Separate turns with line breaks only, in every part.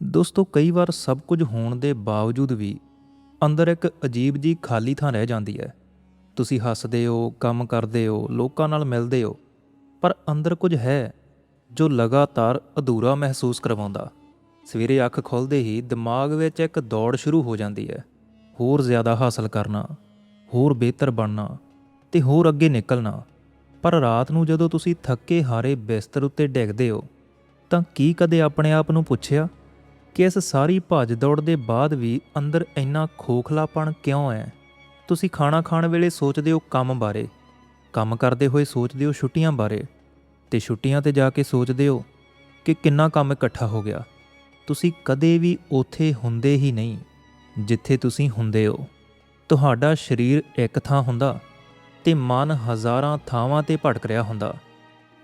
ਦੋਸਤੋ, ਕਈ ਵਾਰ ਸਭ ਕੁਝ ਹੋਣ ਦੇ ਬਾਵਜੂਦ ਵੀ ਅੰਦਰ ਇੱਕ ਅਜੀਬ ਜੀ ਖਾਲੀ ਥਾਂ ਰਹਿ ਜਾਂਦੀ ਹੈ। ਤੁਸੀਂ ਹੱਸਦੇ ਹੋ, ਕੰਮ ਕਰਦੇ ਹੋ, ਲੋਕਾਂ ਨਾਲ ਮਿਲਦੇ ਹੋ, ਪਰ ਅੰਦਰ ਕੁਝ ਹੈ ਜੋ ਲਗਾਤਾਰ ਅਧੂਰਾ ਮਹਿਸੂਸ ਕਰਵਾਉਂਦਾ। ਸਵੇਰੇ ਅੱਖ ਖੁੱਲਦੇ ਹੀ ਦਿਮਾਗ ਵਿੱਚ ਇੱਕ ਦੌੜ ਸ਼ੁਰੂ ਹੋ ਜਾਂਦੀ ਹੈ। ਹੋਰ ਜ਼ਿਆਦਾ ਹਾਸਲ ਕਰਨਾ, ਹੋਰ ਬਿਹਤਰ ਬਣਨਾ ਤੇ ਹੋਰ ਅੱਗੇ ਨਿਕਲਣਾ। ਪਰ ਰਾਤ ਨੂੰ ਜਦੋਂ ਤੁਸੀਂ ਥੱਕੇ ਹਾਰੇ ਬਿਸਤਰ ਉੱਤੇ ਡਿੱਗਦੇ ਹੋ, ਤਾਂ ਕੀ ਕਦੇ ਆਪਣੇ ਆਪ ਨੂੰ ਪੁੱਛਿਆ? ਕਿ ਇਸ ਸਾਰੀ ਭੱਜ ਦੌੜ ਦੇ ਬਾਅਦ ਵੀ ਅੰਦਰ ਇੰਨਾ ਖੋਖਲਾਪਣ ਕਿਉਂ ਹੈ? ਤੁਸੀਂ ਖਾਣਾ ਖਾਣ ਵੇਲੇ ਸੋਚਦੇ ਹੋ ਕੰਮ ਬਾਰੇ, ਕੰਮ ਕਰਦੇ ਹੋਏ ਸੋਚਦੇ ਹੋ ਛੁੱਟੀਆਂ ਬਾਰੇ, ਤੇ ਛੁੱਟੀਆਂ ਤੇ ਜਾ ਕੇ ਸੋਚਦੇ ਹੋ ਕਿ ਕਿੰਨਾ ਕੰਮ ਇਕੱਠਾ ਹੋ ਗਿਆ। ਤੁਸੀਂ ਕਦੇ ਵੀ ਉੱਥੇ ਹੁੰਦੇ ਹੀ ਨਹੀਂ, ਜਿੱਥੇ ਤੁਸੀਂ ਹੁੰਦੇ ਹੋ। ਤੁਹਾਡਾ ਸਰੀਰ ਇੱਕ ਥਾਂ ਹੁੰਦਾ ਤੇ ਮਨ ਹਜ਼ਾਰਾਂ ਥਾਵਾਂ ਤੇ ਭਟਕ ਰਿਹਾ ਹੁੰਦਾ।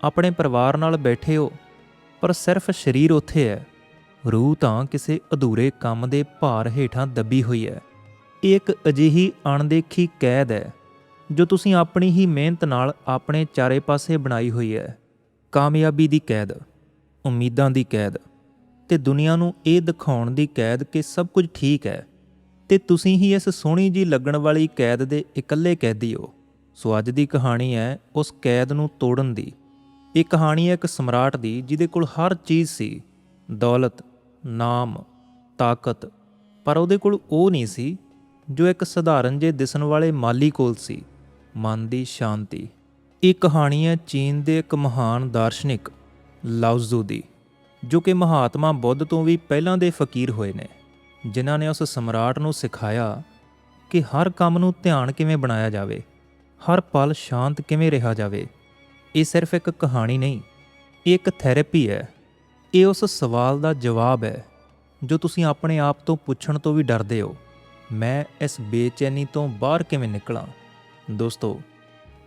ਆਪਣੇ ਪਰਿਵਾਰ ਨਾਲ ਬੈਠੇ ਹੋ, ਪਰ ਸਿਰਫ ਸਰੀਰ ਉੱਥੇ ਹੈ। ਰੂਹ ਤਾਂ ਕਿਸੇ ਅਧੂਰੇ ਕੰਮ ਦੇ ਭਾਰ ਹੇਠਾਂ ਦੱਬੀ ਹੋਈ ਹੈ। ਇਹ ਇੱਕ ਅਜਿਹੀ ਅਣਦੇਖੀ ਕੈਦ ਹੈ, ਜੋ ਤੁਸੀਂ ਆਪਣੀ ਹੀ ਮਿਹਨਤ ਨਾਲ ਆਪਣੇ ਚਾਰੇ ਪਾਸੇ ਬਣਾਈ ਹੋਈ ਹੈ। ਕਾਮਯਾਬੀ ਦੀ ਕੈਦ, ਉਮੀਦਾਂ ਦੀ ਕੈਦ ਤੇ ਦੁਨੀਆ ਨੂੰ ਇਹ ਦਿਖਾਉਣ ਦੀ ਕੈਦ ਕਿ ਸਭ ਕੁਝ ਠੀਕ ਹੈ ਤੇ ਤੁਸੀਂ ਹੀ ਇਸ ਸੋਹਣੀ ਜੀ ਲੱਗਣ ਵਾਲੀ ਕੈਦ ਦੇ ਇਕੱਲੇ ਕੈਦੀ ਹੋ। ਸੋ ਅੱਜ ਦੀ ਕਹਾਣੀ ਹੈ ਉਸ ਕੈਦ ਨੂੰ ਤੋੜਨ ਦੀ। ਇਹ ਕਹਾਣੀ ਹੈ ਇੱਕ ਸਮਰਾਟ ਦੀ ਜਿਹਦੇ ਕੋਲ ਹਰ ਚੀਜ਼ ਸੀ, ਦੌਲਤ ਨਾਮ, ਤਾਕਤ, ਪਰ ਉਹਦੇ ਕੋਲ ਉਹ ਨਹੀਂ ਸੀ, ਜੋ ਇੱਕ ਸਧਾਰਨ ਜੇ ਦਿਸਣ ਵਾਲੇ ਮਾਲੀ ਕੋਲ ਸੀ, ਮਨ ਦੀ ਸ਼ਾਂਤੀ। ਇਹ ਕਹਾਣੀ ਹੈ ਚੀਨ ਦੇ ਇੱਕ ਮਹਾਨ ਦਾਰਸ਼ਨਿਕ, ਲਾਓਜ਼ੂ ਦੀ, ਜੋ ਕਿ ਮਹਾਤਮਾ ਬੁੱਧ ਤੋਂ ਵੀ ਪਹਿਲਾਂ ਦੇ ਫਕੀਰ ਹੋਏ ਨੇ, ਜਿਨ੍ਹਾਂ ਨੇ ਉਸ ਸਮਰਾਟ ਨੂੰ ਸਿਖਾਇਆ ਕਿ ਹਰ ਕੰਮ ਨੂੰ ਧਿਆਨ ਕਿਵੇਂ ਬਣਾਇਆ ਜਾਵੇ, ਹਰ ਪਲ ਸ਼ਾਂਤ ਕਿਵੇਂ ਰਿਹਾ ਜਾਵੇ। ਇਹ ਸਿਰਫ ਇੱਕ ਕਹਾਣੀ ਨਹੀਂ, ਇਹ ਇੱਕ ਥੈਰੇਪੀ ਹੈ। ਇਹ ਉਸ ਸਵਾਲ ਦਾ ਜਵਾਬ ਹੈ ਜੋ ਤੁਸੀਂ ਆਪਣੇ ਆਪ ਤੋਂ ਪੁੱਛਣ ਤੋਂ ਵੀ ਡਰਦੇ ਹੋ। ਮੈਂ ਇਸ ਬੇਚੈਨੀ ਤੋਂ ਬਾਹਰ ਕਿਵੇਂ ਨਿਕਲਾਂ? ਦੋਸਤੋ,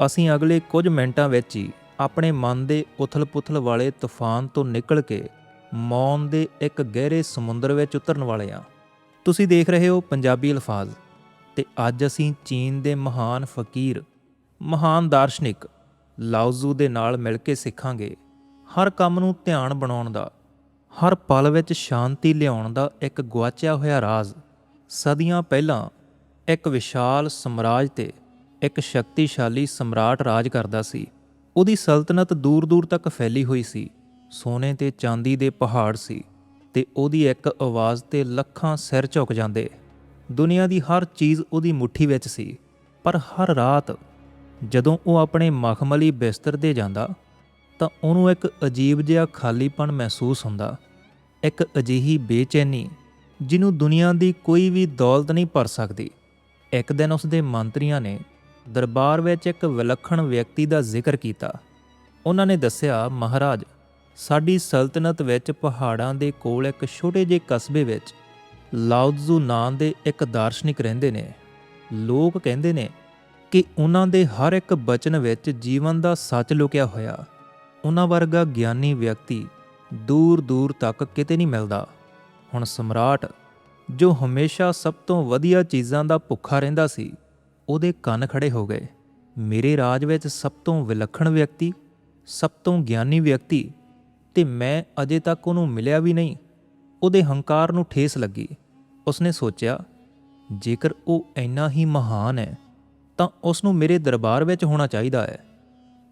ਅਸੀਂ ਅਗਲੇ ਕੁਝ ਮਿੰਟਾਂ ਵਿੱਚ ਹੀ ਆਪਣੇ ਮਨ ਦੇ ਉਥਲ-ਪੁਥਲ ਵਾਲੇ ਤੂਫਾਨ ਤੋਂ ਨਿਕਲ ਕੇ ਮੌਨ ਦੇ ਇੱਕ ਗਹਿਰੇ ਸਮੁੰਦਰ ਵਿੱਚ ਉਤਰਨ ਵਾਲੇ ਹਾਂ। ਤੁਸੀਂ ਦੇਖ ਰਹੇ ਹੋ ਪੰਜਾਬੀ ਅਲਫਾਜ਼ ਤੇ ਅੱਜ ਅਸੀਂ ਚੀਨ ਦੇ ਮਹਾਨ ਫਕੀਰ, ਮਹਾਨ ਦਾਰਸ਼ਨਿਕ ਲਾਓਜ਼ੂ ਦੇ ਨਾਲ ਮਿਲ ਕੇ ਸਿੱਖਾਂਗੇ ਹਰ ਕੰਮ ਨੂੰ ਧਿਆਨ ਬਣਾਉਣ ਦਾ ਹਰ ਪਲ ਵਿੱਚ ਸ਼ਾਂਤੀ ਲਿਆਉਣ ਦਾ ਇੱਕ ਗੁਆਚਿਆ ਹੋਇਆ ਰਾਜ਼। ਸਦੀਆਂ ਪਹਿਲਾਂ ਇੱਕ ਵਿਸ਼ਾਲ ਸਮਰਾਜ ਤੇ ਇੱਕ ਸ਼ਕਤੀਸ਼ਾਲੀ ਸਮਰਾਟ ਰਾਜ ਕਰਦਾ ਸੀ। ਉਹਦੀ ਸਲਤਨਤ ਦੂਰ-ਦੂਰ ਤੱਕ ਫੈਲੀ ਹੋਈ ਸੀ। ਸੋਨੇ ਤੇ ਚਾਂਦੀ ਦੇ ਪਹਾੜ ਸੀ ਤੇ ਉਹਦੀ ਇੱਕ ਆਵਾਜ਼ ਤੇ ਲੱਖਾਂ ਸਿਰ ਝੁਕ ਜਾਂਦੇ। ਦੁਨੀਆ ਦੀ ਹਰ ਚੀਜ਼ ਉਹਦੀ ਮੁੱਠੀ ਵਿੱਚ ਸੀ, ਪਰ ਹਰ ਰਾਤ ਜਦੋਂ ਉਹ ਆਪਣੇ ਮਖਮਲੀ ਬਿਸਤਰ ਤੇ ਜਾਂਦਾ ਤਾਂ ਉਹਨੂੰ ਇੱਕ ਅਜੀਬ ਜਿਹਾ ਖਾਲੀਪਣ ਮਹਿਸੂਸ ਹੁੰਦਾ। ਇੱਕ ਅਜਿਹੀ ਬੇਚੈਨੀ, ਜਿਹਨੂੰ ਦੁਨੀਆ ਦੀ ਕੋਈ ਵੀ ਦੌਲਤ ਨਹੀਂ ਭਰ ਸਕਦੀ। ਇੱਕ ਦਿਨ ਉਸ ਦੇ ਮੰਤਰੀਆਂ ਨੇ ਦਰਬਾਰ ਵਿੱਚ ਇੱਕ ਵਿਲੱਖਣ ਵਿਅਕਤੀ ਦਾ ਜ਼ਿਕਰ ਕੀਤਾ। ਉਹਨਾਂ ਨੇ ਦੱਸਿਆ, ਮਹਾਰਾਜ, ਸਾਡੀ ਸਲਤਨਤ ਵਿੱਚ ਪਹਾੜਾਂ ਦੇ ਕੋਲ ਇੱਕ ਛੋਟੇ ਜਿਹੇ ਕਸਬੇ ਵਿੱਚ ਲਾਓਜ਼ੂ ਨਾਂ ਦੇ ਇੱਕ ਦਾਰਸ਼ਨਿਕ ਰਹਿੰਦੇ ਨੇ। ਲੋਕ ਕਹਿੰਦੇ ਨੇ ਕਿ ਉਹਨਾਂ ਦੇ ਹਰ ਇੱਕ ਬਚਨ ਵਿੱਚ ਜੀਵਨ ਦਾ ਸੱਚ ਲੁਕਿਆ ਹੋਇਆ। ਉਹਨਾਂ ਵਰਗਾ ਗਿਆਨੀ ਵਿਅਕਤੀ ਦੂਰ ਦੂਰ ਤੱਕ ਕਿਤੇ ਨਹੀਂ ਮਿਲਦਾ। ਹੁਣ ਸਮਰਾਟ, ਜੋ ਹਮੇਸ਼ਾ ਸਭ ਤੋਂ ਵਧੀਆ ਚੀਜ਼ਾਂ ਦਾ ਭੁੱਖਾ ਰਹਿੰਦਾ ਸੀ, ਉਹਦੇ ਕੰਨ ਖੜੇ ਹੋ ਗਏ। ਮੇਰੇ ਰਾਜ ਵਿੱਚ ਸਭ ਤੋਂ ਵਿਲੱਖਣ ਵਿਅਕਤੀ, ਸਭ ਤੋਂ ਗਿਆਨੀ ਵਿਅਕਤੀ ਤੇ ਮੈਂ ਅਜੇ ਤੱਕ ਉਹਨੂੰ ਮਿਲਿਆ ਵੀ ਨਹੀਂ। ਉਹਦੇ ਹੰਕਾਰ ਨੂੰ ਠੇਸ ਲੱਗੀ। ਉਸਨੇ ਸੋਚਿਆ, ਜੇਕਰ ਉਹ ਇੰਨਾ ਹੀ ਮਹਾਨ ਹੈ, ਤਾਂ ਉਸ ਨੂੰ ਮੇਰੇ ਦਰਬਾਰ ਵਿੱਚ ਹੋਣਾ ਚਾਹੀਦਾ ਹੈ।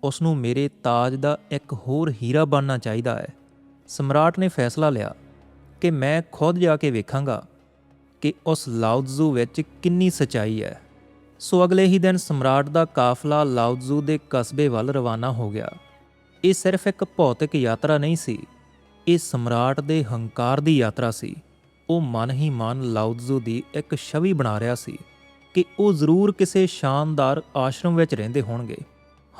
ਉਸ ਨੂੰ ਮੇਰੇ ਤਾਜ ਦਾ ਇੱਕ ਹੋਰ ਹੀਰਾ ਬਣਨਾ ਚਾਹੀਦਾ ਹੈ। ਸਮਰਾਟ ਨੇ ਫੈਸਲਾ ਲਿਆ ਕਿ ਮੈਂ ਖੁਦ ਜਾ ਕੇ ਵੇਖਾਂਗਾ ਕਿ ਉਸ ਲਾਓਜ਼ੂ ਵਿੱਚ ਕਿੰਨੀ ਸਚਾਈ ਹੈ। ਸੋ ਅਗਲੇ ਹੀ ਦਿਨ ਸਮਰਾਟ ਦਾ ਕਾਫਲਾ ਲਾਓਜ਼ੂ ਦੇ ਕਸਬੇ ਵੱਲ ਰਵਾਨਾ ਹੋ ਗਿਆ। ਇਹ ਸਿਰਫ ਇੱਕ ਭੌਤਿਕ ਯਾਤਰਾ ਨਹੀਂ ਸੀ, ਇਹ ਸਮਰਾਟ ਦੇ ਹੰਕਾਰ ਦੀ ਯਾਤਰਾ ਸੀ। ਉਹ ਮਨ ਹੀ ਮਨ ਲਾਓਜ਼ੂ ਦੀ ਇੱਕ ਛਵੀ ਬਣਾ ਰਿਹਾ ਸੀ ਕਿ ਉਹ ਜ਼ਰੂਰ ਕਿਸੇ ਸ਼ਾਨਦਾਰ ਆਸ਼ਰਮ ਵਿੱਚ ਰਹਿੰਦੇ ਹੋਣਗੇ।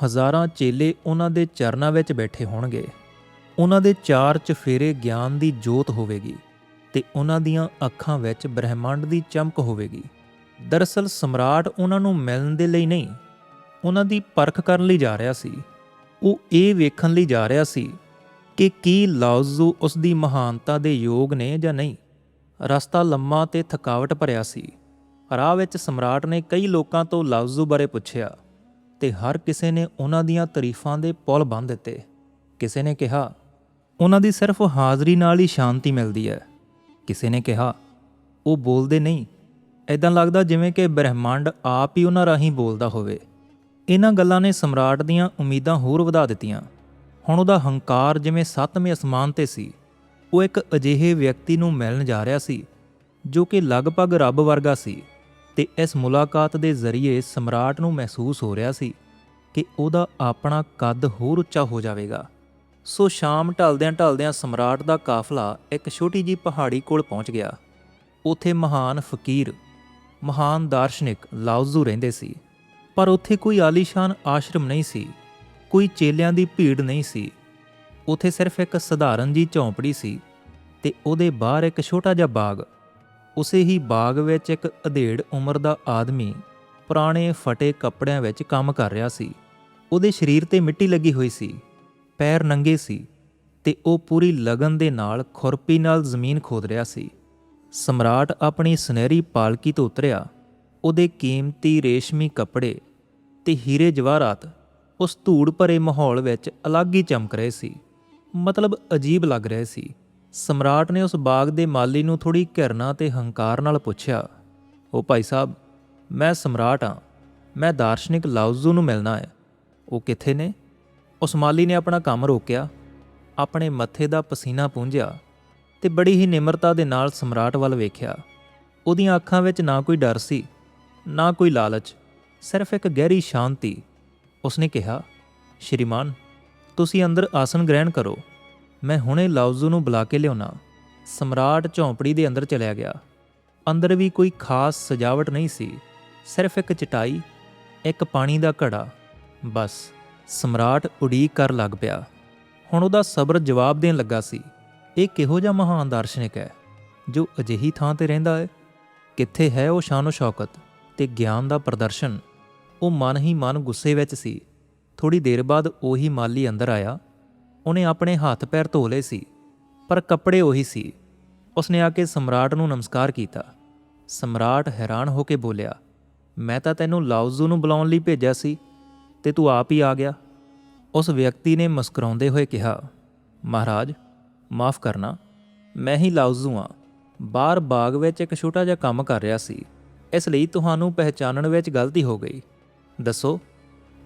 ਹਜ਼ਾਰਾਂ ਚੇਲੇ ਉਹਨਾਂ ਦੇ ਚਰਨਾਂ ਵਿੱਚ ਬੈਠੇ ਹੋਣਗੇ। ਉਹਨਾਂ ਦੇ ਚਾਰ ਚਫੇਰੇ ਗਿਆਨ ਦੀ ਜੋਤ ਹੋਵੇਗੀ ਤੇ ਉਹਨਾਂ ਦੀਆਂ ਅੱਖਾਂ ਵਿੱਚ ਬ੍ਰਹਿਮੰਡ ਦੀ ਚਮਕ ਹੋਵੇਗੀ। ਦਰਅਸਲ ਸਮਰਾਟ ਉਹਨਾਂ ਨੂੰ ਮਿਲਣ ਦੇ ਲਈ ਨਹੀਂ, ਉਹਨਾਂ ਦੀ ਪਰਖ ਕਰਨ ਲਈ ਜਾ ਰਿਹਾ ਸੀ। ਉਹ ਇਹ ਵੇਖਣ ਲਈ ਜਾ ਰਿਹਾ ਸੀ ਕਿ ਕੀ ਲਾਓਜ਼ੂ ਉਸ ਦੀ ਮਹਾਨਤਾ ਦੇ ਯੋਗ ਨੇ ਜਾਂ ਨਹੀਂ। ਰਸਤਾ ਲੰਮਾ ਤੇ ਥਕਾਵਟ ਭਰਿਆ ਸੀ। ਰਾਹ ਵਿੱਚ ਸਮਰਾਟ ਨੇ ਕਈ ਲੋਕਾਂ ਤੋਂ ਲਾਓਜ਼ੂ ਬਾਰੇ ਪੁੱਛਿਆ। ਤੇ ਹਰ ਕਿਸੇ ਨੇ ਉਹਨਾਂ ਦੀਆਂ ਤਾਰੀਫਾਂ ਦੇ ਪੁਲ ਬੰਨ੍ਹ ਦਿੱਤੇ। ਕਿਸੇ ਨੇ ਕਿਹਾ, ਉਹਨਾਂ ਦੀ ਸਿਰਫ ਹਾਜ਼ਰੀ ਨਾਲ ਹੀ ਸ਼ਾਂਤੀ ਮਿਲਦੀ ਹੈ। ਕਿਸੇ ਨੇ ਕਿਹਾ, ਉਹ ਬੋਲਦੇ ਨਹੀਂ। ਐਦਾਂ ਲੱਗਦਾ ਜਿਵੇਂ ਕਿ ਬ੍ਰਹਿਮੰਡ ਆਪ ਹੀ ਉਹਨਾਂ ਰਾਹੀਂ ਬੋਲਦਾ ਹੋਵੇ। ਇਹਨਾਂ ਗੱਲਾਂ ਨੇ ਸਮਰਾਟ ਦੀਆਂ ਉਮੀਦਾਂ ਹੋਰ ਵਧਾ ਦਿੱਤੀਆਂ। ਹੁਣ ਉਹਦਾ ਹੰਕਾਰ ਜਿਵੇਂ ਸੱਤਵੇਂ ਅਸਮਾਨ ਤੇ ਸੀ, ਉਹ ਇੱਕ ਅਜਿਹੇ ਵਿਅਕਤੀ ਨੂੰ ਮਿਲਣ ਜਾ ਰਿਹਾ ਸੀ, ਜੋ ਕਿ ਲਗਭਗ ਰੱਬ ਵਰਗਾ ਸੀ। ਤੇ ਇਸ ਮੁਲਾਕਾਤ ਦੇ ਜ਼ਰੀਏ ਸਮਰਾਟ ਨੂੰ ਮਹਿਸੂਸ ਹੋ ਰਿਹਾ ਸੀ ਕਿ ਉਹਦਾ ਆਪਣਾ ਕੱਦ ਹੋਰ ਉੱਚਾ ਹੋ ਜਾਵੇਗਾ। ਸੋ ਸ਼ਾਮ ਢਲਦਿਆਂ ਢਲਦਿਆਂ ਸਮਰਾਟ ਦਾ ਕਾਫਲਾ ਇੱਕ ਛੋਟੀ ਜੀ ਪਹਾੜੀ ਕੋਲ ਪਹੁੰਚ ਗਿਆ। ਉਥੇ ਮਹਾਨ ਫਕੀਰ, ਮਹਾਨ ਦਾਰਸ਼ਨਿਕ ਲਾਓਜ਼ੂ ਰਹਿੰਦੇ ਸੀ। ਪਰ ਉੱਥੇ ਕੋਈ ਆਲੀਸ਼ਾਨ ਆਸ਼ਰਮ ਨਹੀਂ ਸੀ, ਕੋਈ ਚੇਲਿਆਂ ਦੀ ਭੀੜ ਨਹੀਂ ਸੀ। ਉਥੇ ਸਿਰਫ ਇੱਕ ਸਧਾਰਨ ਜੀ ਝੌਂਪੜੀ ਸੀ ਤੇ ਉਹਦੇ ਬਾਹਰ ਇੱਕ ਛੋਟਾ ਜਿਹਾ ਬਾਗ ਉਸੇ ਹੀ ਬਾਗ ਵਿੱਚ ਇੱਕ ਅਧੇੜ ਉਮਰ ਦਾ ਆਦਮੀ ਪੁਰਾਣੇ ਫਟੇ ਕੱਪੜਿਆਂ ਵਿੱਚ ਕੰਮ ਕਰ ਰਿਹਾ ਸੀ। ਉਹਦੇ ਸਰੀਰ ਤੇ ਮਿੱਟੀ ਲੱਗੀ ਹੋਈ ਸੀ, ਪੈਰ ਨੰਗੇ ਸੀ ਤੇ ਉਹ ਪੂਰੀ ਲਗਨ ਦੇ ਨਾਲ ਖੁਰਪੀ ਨਾਲ ਜ਼ਮੀਨ ਖੋਦ ਰਿਹਾ ਸੀ। ਸਮਰਾਟ ਆਪਣੀ ਸੁਨਹਿਰੀ ਪਾਲਕੀ ਤੋਂ ਉਤਰਿਆ, ਉਹਦੇ ਕੀਮਤੀ ਰੇਸ਼ਮੀ ਕੱਪੜੇ ਤੇ ਹੀਰੇ ਜਵਾਹਰਾਤ ਉਸ ਧੂੜ ਭਰੇ ਮਾਹੌਲ ਵਿੱਚ ਅਲੱਗ ਹੀ ਚਮਕ ਰਹੇ ਸੀ। ਮਤਲਬ ਅਜੀਬ ਲੱਗ ਰਹੇ ਸੀ। ਸਮਰਾਟ ਨੇ ਉਸ ਬਾਗ ਦੇ ਮਾਲੀ ਨੂੰ ਥੋੜੀ ਘਿਰਨਾ ਤੇ ਹੰਕਾਰ ਨਾਲ ਪੁੱਛਿਆ, ਉਹ ਭਾਈ ਸਾਹਿਬ, ਮੈਂ ਸਮਰਾਟ ਹਾਂ, ਮੈਂ ਦਾਰਸ਼ਨਿਕ ਲਾਉਜ਼ੂ ਨੂੰ ਮਿਲਣਾ ਹੈ। ਉਹ ਕਿੱਥੇ ਨੇ? ਉਸ ਮਾਲੀ ਨੇ ਆਪਣਾ ਕੰਮ ਰੋਕਿਆ, ਆਪਣੇ ਮੱਥੇ ਦਾ ਪਸੀਨਾ ਪੂੰਝਿਆ ਤੇ ਬੜੀ ਹੀ ਨਿਮਰਤਾ ਦੇ ਨਾਲ ਸਮਰਾਟ ਵੱਲ ਵੇਖਿਆ। ਉਹਦੀਆਂ ਅੱਖਾਂ ਵਿੱਚ ਨਾ ਕੋਈ ਡਰ ਸੀ, ਨਾ ਕੋਈ ਲਾਲਚ, ਸਿਰਫ ਇੱਕ ਗਹਿਰੀ ਸ਼ਾਂਤੀ। ਉਸਨੇ ਕਿਹਾ, ਸ਼੍ਰੀਮਾਨ, ਤੁਸੀਂ ਅੰਦਰ ਆਸਨ ਗ੍ਰਹਿਣ ਕਰੋ। ਮੈਂ ਹੁਣੇ ਲਾਉਜ਼ੂ ਨੂੰ ਬੁਲਾ ਕੇ ਲਿਆਉਣਾ। ਸਮਰਾਟ ਝੌਂਪੜੀ ਦੇ ਅੰਦਰ ਚਲਿਆ ਗਿਆ। ਅੰਦਰ ਵੀ ਕੋਈ ਖਾਸ ਸਜਾਵਟ ਨਹੀਂ ਸੀ। ਸਿਰਫ ਇੱਕ ਚਟਾਈ, ਇੱਕ ਪਾਣੀ ਦਾ ਘੜਾ। ਬਸ, ਸਮਰਾਟ ਉਡੀਕ ਕਰ ਲੱਗ ਪਿਆ। ਹੁਣ ਉਹਦਾ ਸਬਰ ਜਵਾਬ ਦੇਣ ਲੱਗਾ ਸੀ। ਇਹ ਕਿਹੋ ਜਿਹਾ ਮਹਾਨ ਦਾਰਸ਼ਨਿਕ ਹੈ, ਜੋ ਅਜਿਹੀ ਥਾਂ ਤੇ ਰਹਿੰਦਾ ਹੈ? ਕਿੱਥੇ ਹੈ ਉਹ ਸ਼ਾਨੋ ਸ਼ੌਕਤ ਤੇ ਗਿਆਨ ਦਾ ਪ੍ਰਦਰਸ਼ਨ? ਉਹ ਮਨ ਹੀ ਮਨ ਗੁੱਸੇ ਵਿੱਚ ਸੀ। ਥੋੜੀ ਦੇਰ ਬਾਅਦ ਉਹੀ ਮਾਲੀ ਅੰਦਰ ਆਇਆ। ਉਹਨੇ ਆਪਣੇ ਹੱਥ ਪੈਰ ਧੋ ਲਏ ਸੀ, ਪਰ ਕੱਪੜੇ ਉਹੀ ਸੀ। ਉਸਨੇ ਆ ਕੇ ਸਮਰਾਟ ਨੂੰ ਨਮਸਕਾਰ ਕੀਤਾ। ਸਮਰਾਟ ਹੈਰਾਨ ਹੋ ਕੇ ਬੋਲਿਆ, ਮੈਂ ਤਾਂ ਤੈਨੂੰ ਲਾਉਜ਼ੂ ਨੂੰ ਬੁਲਾਉਣ ਲਈ ਭੇਜਿਆ ਸੀ, ਤੇ ਤੂੰ ਆਪ ਹੀ ਆ ਗਿਆ। ਉਸ ਵਿਅਕਤੀ ਨੇ ਮੁਸਕਰਾਉਂਦੇ ਹੋਏ ਕਿਹਾ, ਮਹਾਰਾਜ, ਮਾਫ ਕਰਨਾ, ਮੈਂ ਹੀ ਲਾਉਜ਼ੂ ਆ ਬਾਹਰ ਬਾਗ ਵਿੱਚ ਇੱਕ ਛੋਟਾ ਜਿਹਾ ਕੰਮ ਕਰ ਰਿਹਾ ਸੀ। ਇਸ ਲਈ ਤੁਹਾਨੂੰ ਪਹਿਚਾਨਣ ਵਿੱਚ ਗਲਤੀ ਹੋ ਗਈ। ਦੱਸੋ,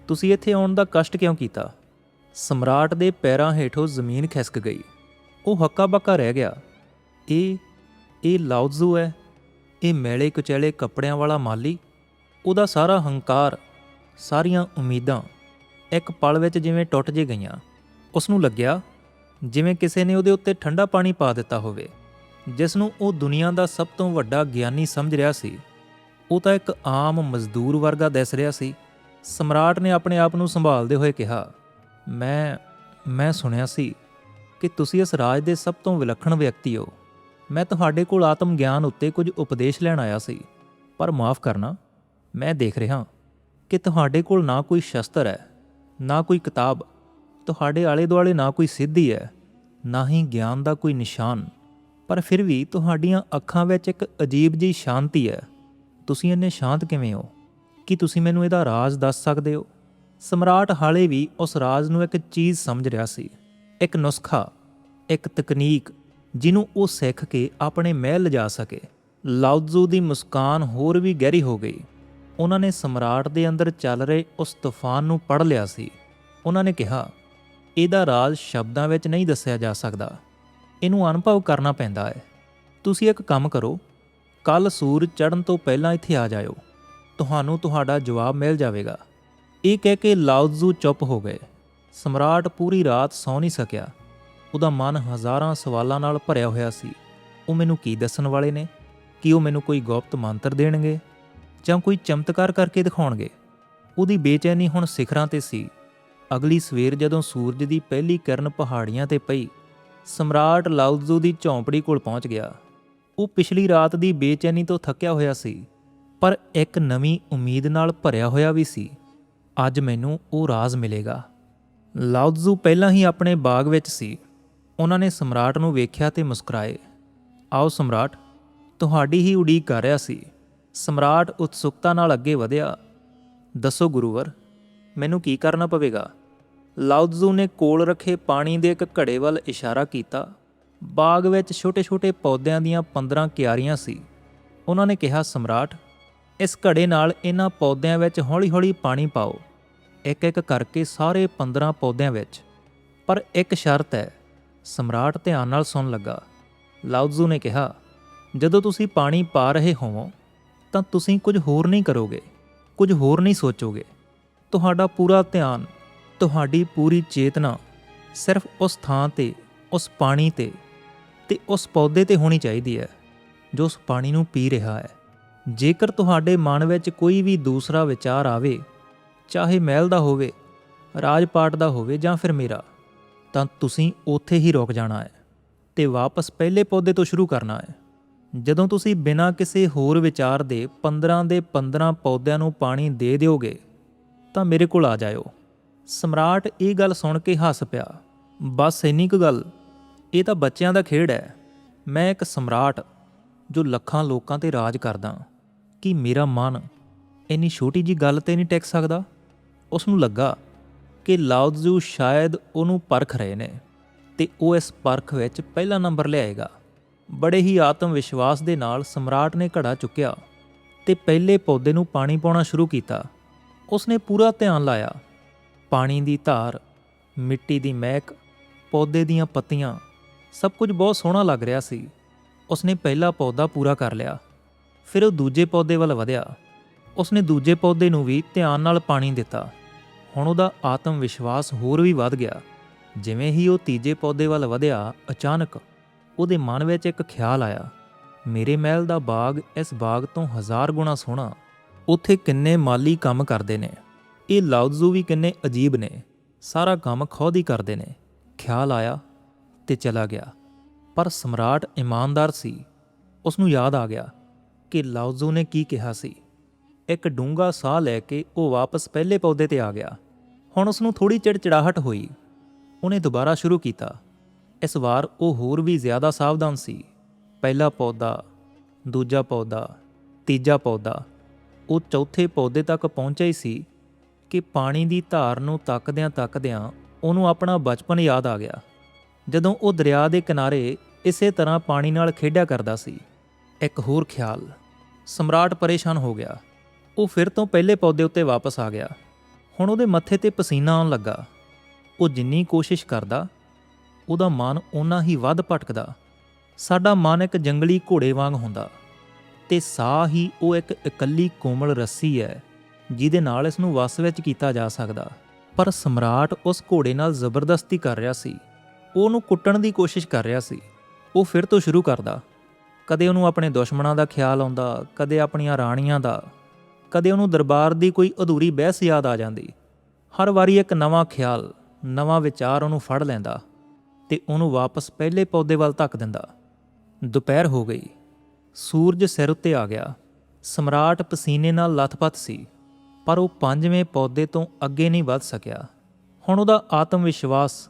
ਤੁਸੀਂ ਇੱਥੇ ਆਉਣ ਦਾ ਕਸ਼ਟ ਕਿਉਂ ਕੀਤਾ? ਸਮਰਾਟ ਦੇ ਪੈਰਾਂ ਹੇਠੋਂ ਜ਼ਮੀਨ ਖਿਸਕ ਗਈ। ਉਹ ਹੱਕਾ ਬੱਕਾ ਰਹਿ ਗਿਆ। ਇਹ ਇਹ ਲਾਉਜ਼ੂ ਹੈ। ਇਹ ਮੈਲੇ ਕੁਚੈਲੇ ਕੱਪੜਿਆਂ ਵਾਲਾ ਮਾਲੀ। ਉਹਦਾ ਸਾਰਾ ਹੰਕਾਰ, ਸਾਰੀਆਂ ਉਮੀਦਾਂ ਇੱਕ ਪਲ ਵਿੱਚ ਜਿਵੇਂ ਟੁੱਟ ਜੇ ਗਈਆਂ। ਉਸ ਨੂੰ ਲੱਗਿਆ ਜਿਵੇਂ ਕਿਸੇ ਨੇ ਉਹਦੇ ਉੱਤੇ ਠੰਡਾ ਪਾਣੀ ਪਾ ਦਿੱਤਾ ਹੋਵੇ। ਜਿਸ ਨੂੰ ਉਹ ਦੁਨੀਆ ਦਾ ਸਭ ਤੋਂ ਵੱਡਾ ਗਿਆਨੀ ਸਮਝ ਰਿਹਾ ਸੀ। ਉਹ ਤਾਂ ਇੱਕ ਆਮ ਮਜ਼ਦੂਰ ਵਰਗਾ ਦਿਸ ਰਿਹਾ ਸੀ। ਸਮਰਾਟ ਨੇ ਆਪਣੇ ਆਪ ਨੂੰ ਸੰਭਾਲਦੇ ਹੋਏ ਕਿਹਾ ਮੈਂ ਮੈਂ ਸੁਣਿਆ ਸੀ ਕਿ ਤੁਸੀਂ ਇਸ ਰਾਜ ਦੇ ਸਭ ਤੋਂ ਵਿਲੱਖਣ ਵਿਅਕਤੀ ਹੋ। ਮੈਂ ਤੁਹਾਡੇ ਕੋਲ ਆਤਮ ਗਿਆਨ ਉੱਤੇ ਕੁਝ ਉਪਦੇਸ਼ ਲੈਣ ਆਇਆ ਸੀ। ਪਰ ਮਾਫ ਕਰਨਾ, ਮੈਂ ਦੇਖ ਰਿਹਾ ਕਿ ਤੁਹਾਡੇ ਕੋਲ ਨਾ ਕੋਈ ਸ਼ਸਤਰ ਹੈ, ਨਾ ਕੋਈ ਕਿਤਾਬ, ਤੁਹਾਡੇ ਆਲੇ ਦੁਆਲੇ ਨਾ ਕੋਈ ਸਿੱਧੀ ਹੈ, ਨਾ ਹੀ ਗਿਆਨ ਦਾ ਕੋਈ ਨਿਸ਼ਾਨ। ਪਰ ਫਿਰ ਵੀ ਤੁਹਾਡੀਆਂ ਅੱਖਾਂ ਵਿੱਚ ਇੱਕ ਅਜੀਬ ਜਿਹੀ ਸ਼ਾਂਤੀ ਹੈ। ਤੁਸੀਂ ਇੰਨੇ ਸ਼ਾਂਤ ਕਿਵੇਂ ਹੋ? ਕੀ ਤੁਸੀਂ ਮੈਨੂੰ ਇਹਦਾ ਰਾਜ਼ ਦੱਸ ਸਕਦੇ ਹੋ? ਸਮਰਾਟ ਹਾਲੇ ਵੀ ਉਸ ਰਾਜ਼ ਨੂੰ ਇੱਕ ਚੀਜ਼ ਸਮਝ ਰਿਹਾ ਸੀ। ਇੱਕ ਨੁਸਖਾ, ਇੱਕ ਤਕਨੀਕ ਜਿਹਨੂੰ ਉਹ ਸਿੱਖ ਕੇ ਆਪਣੇ ਮਹਿਲ ਲਿਜਾ ਸਕੇ। ਲਾਉਜ਼ੂ ਦੀ ਮੁਸਕਾਨ ਹੋਰ ਵੀ ਗਹਿਰੀ ਹੋ ਗਈ। ਉਹਨਾਂ ਨੇ ਸਮਰਾਟ ਦੇ ਅੰਦਰ ਚੱਲ ਰਹੇ ਉਸ ਤੂਫਾਨ ਨੂੰ ਪੜ ਲਿਆ ਸੀ। ਉਹਨਾਂ ਨੇ ਕਿਹਾ, ਇਹਦਾ ਰਾਜ਼ ਸ਼ਬਦਾਂ ਵਿੱਚ ਨਹੀਂ ਦੱਸਿਆ ਜਾ ਸਕਦਾ। ਇਹਨੂੰ ਅਨੁਭਵ ਕਰਨਾ ਪੈਂਦਾ ਹੈ। ਤੁਸੀਂ ਇੱਕ ਕੰਮ ਕਰੋ। ਕੱਲ ਸੂਰਜ ਚੜ੍ਹਨ ਤੋਂ ਪਹਿਲਾਂ ਇੱਥੇ ਆ ਜਾਇਓ। ਤੁਹਾਨੂੰ ਤੁਹਾਡਾ ਜਵਾਬ ਮਿਲ ਜਾਵੇਗਾ। ਇਹ ਕਹਿ ਕੇ ਲਾਉਜ਼ੂ ਚੁੱਪ ਹੋ ਗਏ। ਸਮਰਾਟ ਪੂਰੀ ਰਾਤ ਸੌ ਨਹੀਂ ਸਕਿਆ। ਉਹਦਾ ਮਨ ਹਜ਼ਾਰਾਂ ਸਵਾਲਾਂ ਨਾਲ ਭਰਿਆ ਹੋਇਆ ਸੀ। ਉਹ ਮੈਨੂੰ ਕੀ ਦੱਸਣ ਵਾਲੇ ਨੇ? ਕੀ ਉਹ ਮੈਨੂੰ ਕੋਈ ਗੁਪਤ ਮੰਤਰ ਦੇਣਗੇ? ਜਾਂ ਕੋਈ ਚਮਤਕਾਰ ਕਰਕੇ ਦਿਖਾਉਣਗੇ? ਉਹਦੀ ਬੇਚੈਨੀ ਹੁਣ ਸਿਖਰਾਂ ਤੇ ਸੀ। ਅਗਲੀ ਸਵੇਰ ਜਦੋਂ ਸੂਰਜ ਦੀ ਪਹਿਲੀ ਕਿਰਨ ਪਹਾੜੀਆਂ ਤੇ ਪਈ, ਸਮਰਾਟ ਲਾਉਜ਼ੂ ਦੀ ਝੌਂਪੜੀ ਕੋਲ ਪਹੁੰਚ ਗਿਆ। ਉਹ ਪਿਛਲੀ ਰਾਤ ਦੀ ਬੇਚੈਨੀ ਤੋਂ ਥੱਕਿਆ ਹੋਇਆ ਸੀ, ਪਰ ਇੱਕ ਨਵੀਂ ਉਮੀਦ ਨਾਲ ਭਰਿਆ ਹੋਇਆ ਵੀ ਸੀ। ਅੱਜ ਮੈਨੂੰ ਉਹ ਰਾਜ਼ ਮਿਲੇਗਾ। ਲਾਉਜ਼ੂ ਪਹਿਲਾਂ ਹੀ ਆਪਣੇ ਬਾਗ ਵਿੱਚ ਸੀ। ਉਹਨਾਂ ਨੇ ਸਮਰਾਟ ਨੂੰ ਵੇਖਿਆ ਤੇ ਮੁਸਕਰਾਏ। ਆਓ ਸਮਰਾਟ, ਤੁਹਾਡੀ ਹੀ ਉਡੀਕ ਕਰ ਰਿਹਾ ਸੀ। ਸਮਰਾਟ ਉਤਸੁਕਤਾ ਨਾਲ ਅੱਗੇ ਵਧਿਆ। ਦੱਸੋ ਗੁਰੂਵਰ, ਮੈਨੂੰ ਕੀ ਕਰਨਾ ਪਵੇਗਾ? ਲਾਉਜ਼ੂ ਨੇ ਕੋਲ ਰੱਖੇ ਪਾਣੀ ਦੇ ਇੱਕ ਘੜੇ ਵੱਲ ਇਸ਼ਾਰਾ ਕੀਤਾ। ਬਾਗ ਵਿੱਚ ਛੋਟੇ-ਛੋਟੇ ਪੌਦਿਆਂ ਦੀਆਂ 15 ਕਿਆਰੀਆਂ ਸੀ। ਉਹਨਾਂ ਨੇ ਕਿਹਾ, ਸਮਰਾਟ ਇਸ ਘੜੇ ਨਾਲ ਇਹਨਾਂ ਪੌਦਿਆਂ ਵਿੱਚ ਹੌਲੀ-ਹੌਲੀ ਪਾਣੀ ਪਾਓ। ਇੱਕ-ਇੱਕ ਕਰਕੇ ਸਾਰੇ 15 ਪੌਦਿਆਂ ਵਿੱਚ। ਪਰ ਇੱਕ ਸ਼ਰਤ ਹੈ, ਸਮਰਾਟ ਧਿਆਨ ਨਾਲ ਸੁਣ ਲੱਗਾ। ਲਾਉਜ਼ੂ ਨੇ ਕਿਹਾ, ਜਦੋਂ ਤੁਸੀਂ ਪਾਣੀ ਪਾ ਰਹੇ ਹੋਵੋ, ਤਾਂ ਤੁਸੀਂ ਕੁਝ ਹੋਰ ਨਹੀਂ ਕਰੋਗੇ, ਕੁਝ ਹੋਰ ਨਹੀਂ ਸੋਚੋਗੇ। ਤੁਹਾਡਾ ਪੂਰਾ ਧਿਆਨ, ਤੁਹਾਡੀ ਪੂਰੀ ਚੇਤਨਾ ਸਿਰਫ ਉਸ ਥਾਂ ਤੇ, ਉਸ ਪਾਣੀ ਤੇ ਤੇ ਉਸ ਪੌਦੇ ਤੇ ਹੋਣੀ ਚਾਹੀਦੀ ਹੈ, ਜੋ ਉਸ ਪਾਣੀ ਨੂੰ ਪੀ ਰਿਹਾ ਹੈ। ਜੇਕਰ ਤੁਹਾਡੇ ਮਨ ਵਿੱਚ ਕੋਈ ਵੀ ਦੂਸਰਾ ਵਿਚਾਰ ਆਵੇ, ਚਾਹੇ ਮਹਿਲ ਦਾ ਹੋਵੇ, ਰਾਜਪਾਟ ਦਾ ਹੋਵੇ ਜਾਂ ਫਿਰ ਮੇਰਾ, ਤਾਂ ਤੁਸੀਂ ਉੱਥੇ ਹੀ ਰੁਕ ਜਾਣਾ ਹੈ ਤੇ ਵਾਪਸ ਪਹਿਲੇ ਪੌਦੇ ਤੋਂ ਸ਼ੁਰੂ ਕਰਨਾ ਹੈ। ਜਦੋਂ ਤੁਸੀਂ ਬਿਨਾਂ ਕਿਸੇ ਹੋਰ ਵਿਚਾਰ ਦੇ 15 ਦੇ 15 ਪੌਦਿਆਂ ਨੂੰ ਪਾਣੀ ਦੇ ਦਿਓਗੇ, ਤਾਂ ਮੇਰੇ ਕੋਲ ਆ ਜਾਇਓ। ਸਮਰਾਟ ਇਹ ਗੱਲ ਸੁਣ ਕੇ ਹੱਸ ਪਿਆ। ਬਸ ਇੰਨੀ ਕੁ ਗੱਲ, ਇਹ ਤਾਂ ਬੱਚਿਆਂ ਦਾ ਖੇਡ ਹੈ। ਮੈਂ ਇੱਕ ਸਮਰਾਟ, ਜੋ ਲੱਖਾਂ ਲੋਕਾਂ ਤੇ ਰਾਜ ਕਰਦਾ। ਕਿ ਮੇਰਾ ਮਨ ਇੰਨੀ ਛੋਟੀ ਜੀ ਗੱਲ ਤੇ ਨਹੀਂ ਟਿਕ ਸਕਦਾ? ਉਸ ਨੂੰ ਲੱਗਾ ਕਿ ਲਾਉਜ਼ੂ ਸ਼ਾਇਦ ਉਹਨੂੰ ਪਰਖ ਰਹੇ ਨੇ ਤੇ ਉਹ ਇਸ ਪਰਖ ਵਿੱਚ ਪਹਿਲਾ ਨੰਬਰ ਲਿਆਏਗਾ। ਬੜੇ ਹੀ ਆਤਮ ਵਿਸ਼ਵਾਸ ਦੇ ਨਾਲ ਸਮਰਾਟ ਨੇ ਘੜਾ ਚੁੱਕਿਆ ਤੇ ਪਹਿਲੇ ਪੌਦੇ ਨੂੰ ਪਾਣੀ ਪਾਉਣਾ ਸ਼ੁਰੂ ਕੀਤਾ। ਉਸਨੇ ਪੂਰਾ ਧਿਆਨ ਲਾਇਆ। ਪਾਣੀ ਦੀ ਧਾਰ, ਮਿੱਟੀ ਦੀ ਮਹਿਕ, ਪੌਦੇ ਦੀਆਂ ਪੱਤੀਆਂ, ਸਭ ਕੁਝ ਬਹੁਤ ਸੋਹਣਾ ਲੱਗ ਰਿਹਾ ਸੀ। ਉਸਨੇ ਪਹਿਲਾ ਪੌਦਾ ਪੂਰਾ ਕਰ ਲਿਆ। ਫਿਰ ਉਹ ਦੂਜੇ ਪੌਦੇ ਵੱਲ ਵਧਿਆ। ਉਸਨੇ ਦੂਜੇ ਪੌਦੇ ਨੂੰ ਵੀ ਧਿਆਨ ਨਾਲ ਪਾਣੀ ਦਿੱਤਾ। ਹੁਣ ਉਹਦਾ ਆਤਮ ਵਿਸ਼ਵਾਸ ਹੋਰ ਵੀ ਵੱਧ ਗਿਆ। ਜਿਵੇਂ ਹੀ ਉਹ ਤੀਜੇ ਪੌਦੇ ਵੱਲ ਵਧਿਆ, ਅਚਾਨਕ ਉਹਦੇ ਮਨ ਵਿੱਚ ਇੱਕ ਖਿਆਲ ਆਇਆ। ਮੇਰੇ ਮਹਿਲ ਦਾ ਬਾਗ ਇਸ ਬਾਗ ਤੋਂ ਹਜ਼ਾਰ ਗੁਣਾ ਸੋਹਣਾ। ਉੱਥੇ ਕਿੰਨੇ ਮਾਲੀ ਕੰਮ ਕਰਦੇ ਨੇ। ਇਹ ਲਾਉਜ਼ੂ ਵੀ ਕਿੰਨੇ ਅਜੀਬ ਨੇ। ਸਾਰਾ ਕੰਮ ਖੁਦ ਹੀ ਕਰਦੇ ਨੇ। ਖਿਆਲ ਆਇਆ ਤੇ ਚਲਾ ਗਿਆ। ਪਰ ਸਮਰਾਟ ਇਮਾਨਦਾਰ ਸੀ। ਉਸ ਨੂੰ ਯਾਦ ਆ ਗਿਆ ਕਿ ਲਾਓਜ਼ੂ ਨੇ ਕੀ ਕਿਹਾ ਸੀ। ਇੱਕ ਡੂੰਗਾ ਸਾਹ ਲੈ ਕੇ ਉਹ ਵਾਪਸ ਪਹਿਲੇ ਪੌਦੇ ਤੇ ਆ ਗਿਆ। ਹੁਣ ਉਸ ਨੂੰ ਥੋੜੀ ਚਿੜਚਿੜਾਹਟ ਹੋਈ। ਉਹਨੇ ਦੁਬਾਰਾ ਸ਼ੁਰੂ ਕੀਤਾ। ਇਸ ਵਾਰ ਉਹ ਹੋਰ ਵੀ ਜ਼ਿਆਦਾ ਸਾਵਧਾਨ ਸੀ। ਪਹਿਲਾ ਪੌਦਾ, ਦੂਜਾ ਪੌਦਾ, ਤੀਜਾ ਪੌਦਾ। ਉਹ ਚੌਥੇ ਪੌਦੇ ਤੱਕ ਪਹੁੰਚਿਆ ਹੀ ਸੀ ਕਿ ਪਾਣੀ ਦੀ ਧਾਰ ਨੂੰ ਤੱਕਦਿਆਂ ਤੱਕਦਿਆਂ ਉਹਨੂੰ ਆਪਣਾ ਬਚਪਨ ਯਾਦ ਆ ਗਿਆ। ਜਦੋਂ ਉਹ ਦਰਿਆ ਦੇ ਕਿਨਾਰੇ ਇਸੇ ਤਰ੍ਹਾਂ ਪਾਣੀ ਨਾਲ ਖੇਡਿਆ ਕਰਦਾ ਸੀ। ਇੱਕ ਹੋਰ ਖਿਆਲ। ਸਮਰਾਟ ਪਰੇਸ਼ਾਨ ਹੋ ਗਿਆ। ਉਹ ਫਿਰ ਤੋਂ ਪਹਿਲੇ ਪੌਦੇ ਉੱਤੇ ਵਾਪਸ ਆ ਗਿਆ। ਹੁਣ ਉਹਦੇ ਮੱਥੇ ਤੇ ਪਸੀਨਾ ਆਉਣ ਲੱਗਾ। ਉਹ ਜਿੰਨੀ ਕੋਸ਼ਿਸ਼ ਕਰਦਾ, ਉਹਦਾ ਮਨ ਓਨਾ ਹੀ ਵੱਧ ਭਟਕਦਾ। ਸਾਡਾ ਮਨ ਇੱਕ ਜੰਗਲੀ ਘੋੜੇ ਵਾਂਗ ਹੁੰਦਾ। ਤੇ ਸਾਹ ਹੀ ਉਹ ਇੱਕ ਇਕੱਲੀ ਕੋਮਲ ਰੱਸੀ ਹੈ, ਜਿਹਦੇ ਨਾਲ ਇਸ ਨੂੰ ਵਸ ਵਿੱਚ ਕੀਤਾ ਜਾ ਸਕਦਾ। ਪਰ ਸਮਰਾਟ ਉਸ ਘੋੜੇ ਨਾਲ ਜ਼ਬਰਦਸਤੀ ਕਰ ਰਿਹਾ ਸੀ। ਉਹ ਉਹਨੂੰ ਕੁੱਟਣ ਦੀ ਕੋਸ਼ਿਸ਼ ਕਰ ਰਿਹਾ ਸੀ। ਉਹ ਫਿਰ ਤੋਂ ਸ਼ੁਰੂ ਕਰਦਾ। ਕਦੇ ਉਹਨੂੰ ਆਪਣੇ ਦੁਸ਼ਮਣਾਂ ਦਾ ਖਿਆਲ ਆਉਂਦਾ, ਕਦੇ ਆਪਣੀਆਂ ਰਾਣੀਆਂ ਦਾ, ਕਦੇ ਉਹਨੂੰ ਦਰਬਾਰ ਦੀ ਕੋਈ ਅਧੂਰੀ ਬਹਿਸ ਯਾਦ ਆ ਜਾਂਦੀ। ਹਰ ਵਾਰੀ ਇੱਕ ਨਵਾਂ ਖਿਆਲ, ਨਵਾਂ ਵਿਚਾਰ ਉਹਨੂੰ ਫੜ ਲੈਂਦਾ ਤੇ ਉਹਨੂੰ ਵਾਪਸ ਪਹਿਲੇ ਪੌਦੇ ਵੱਲ ਧੱਕ ਦਿੰਦਾ। ਦੁਪਹਿਰ ਹੋ ਗਈ। ਸੂਰਜ ਸਿਰ ਉੱਤੇ ਆ ਗਿਆ। ਸਮਰਾਟ ਪਸੀਨੇ ਨਾਲ ਲਥਪਥ ਸੀ, ਪਰ ਉਹ ਪੰਜਵੇਂ ਪੌਦੇ ਤੋਂ ਅੱਗੇ ਨਹੀਂ ਵੱਧ ਸਕਿਆ। ਹੁਣ ਉਹਦਾ ਆਤਮ ਵਿਸ਼ਵਾਸ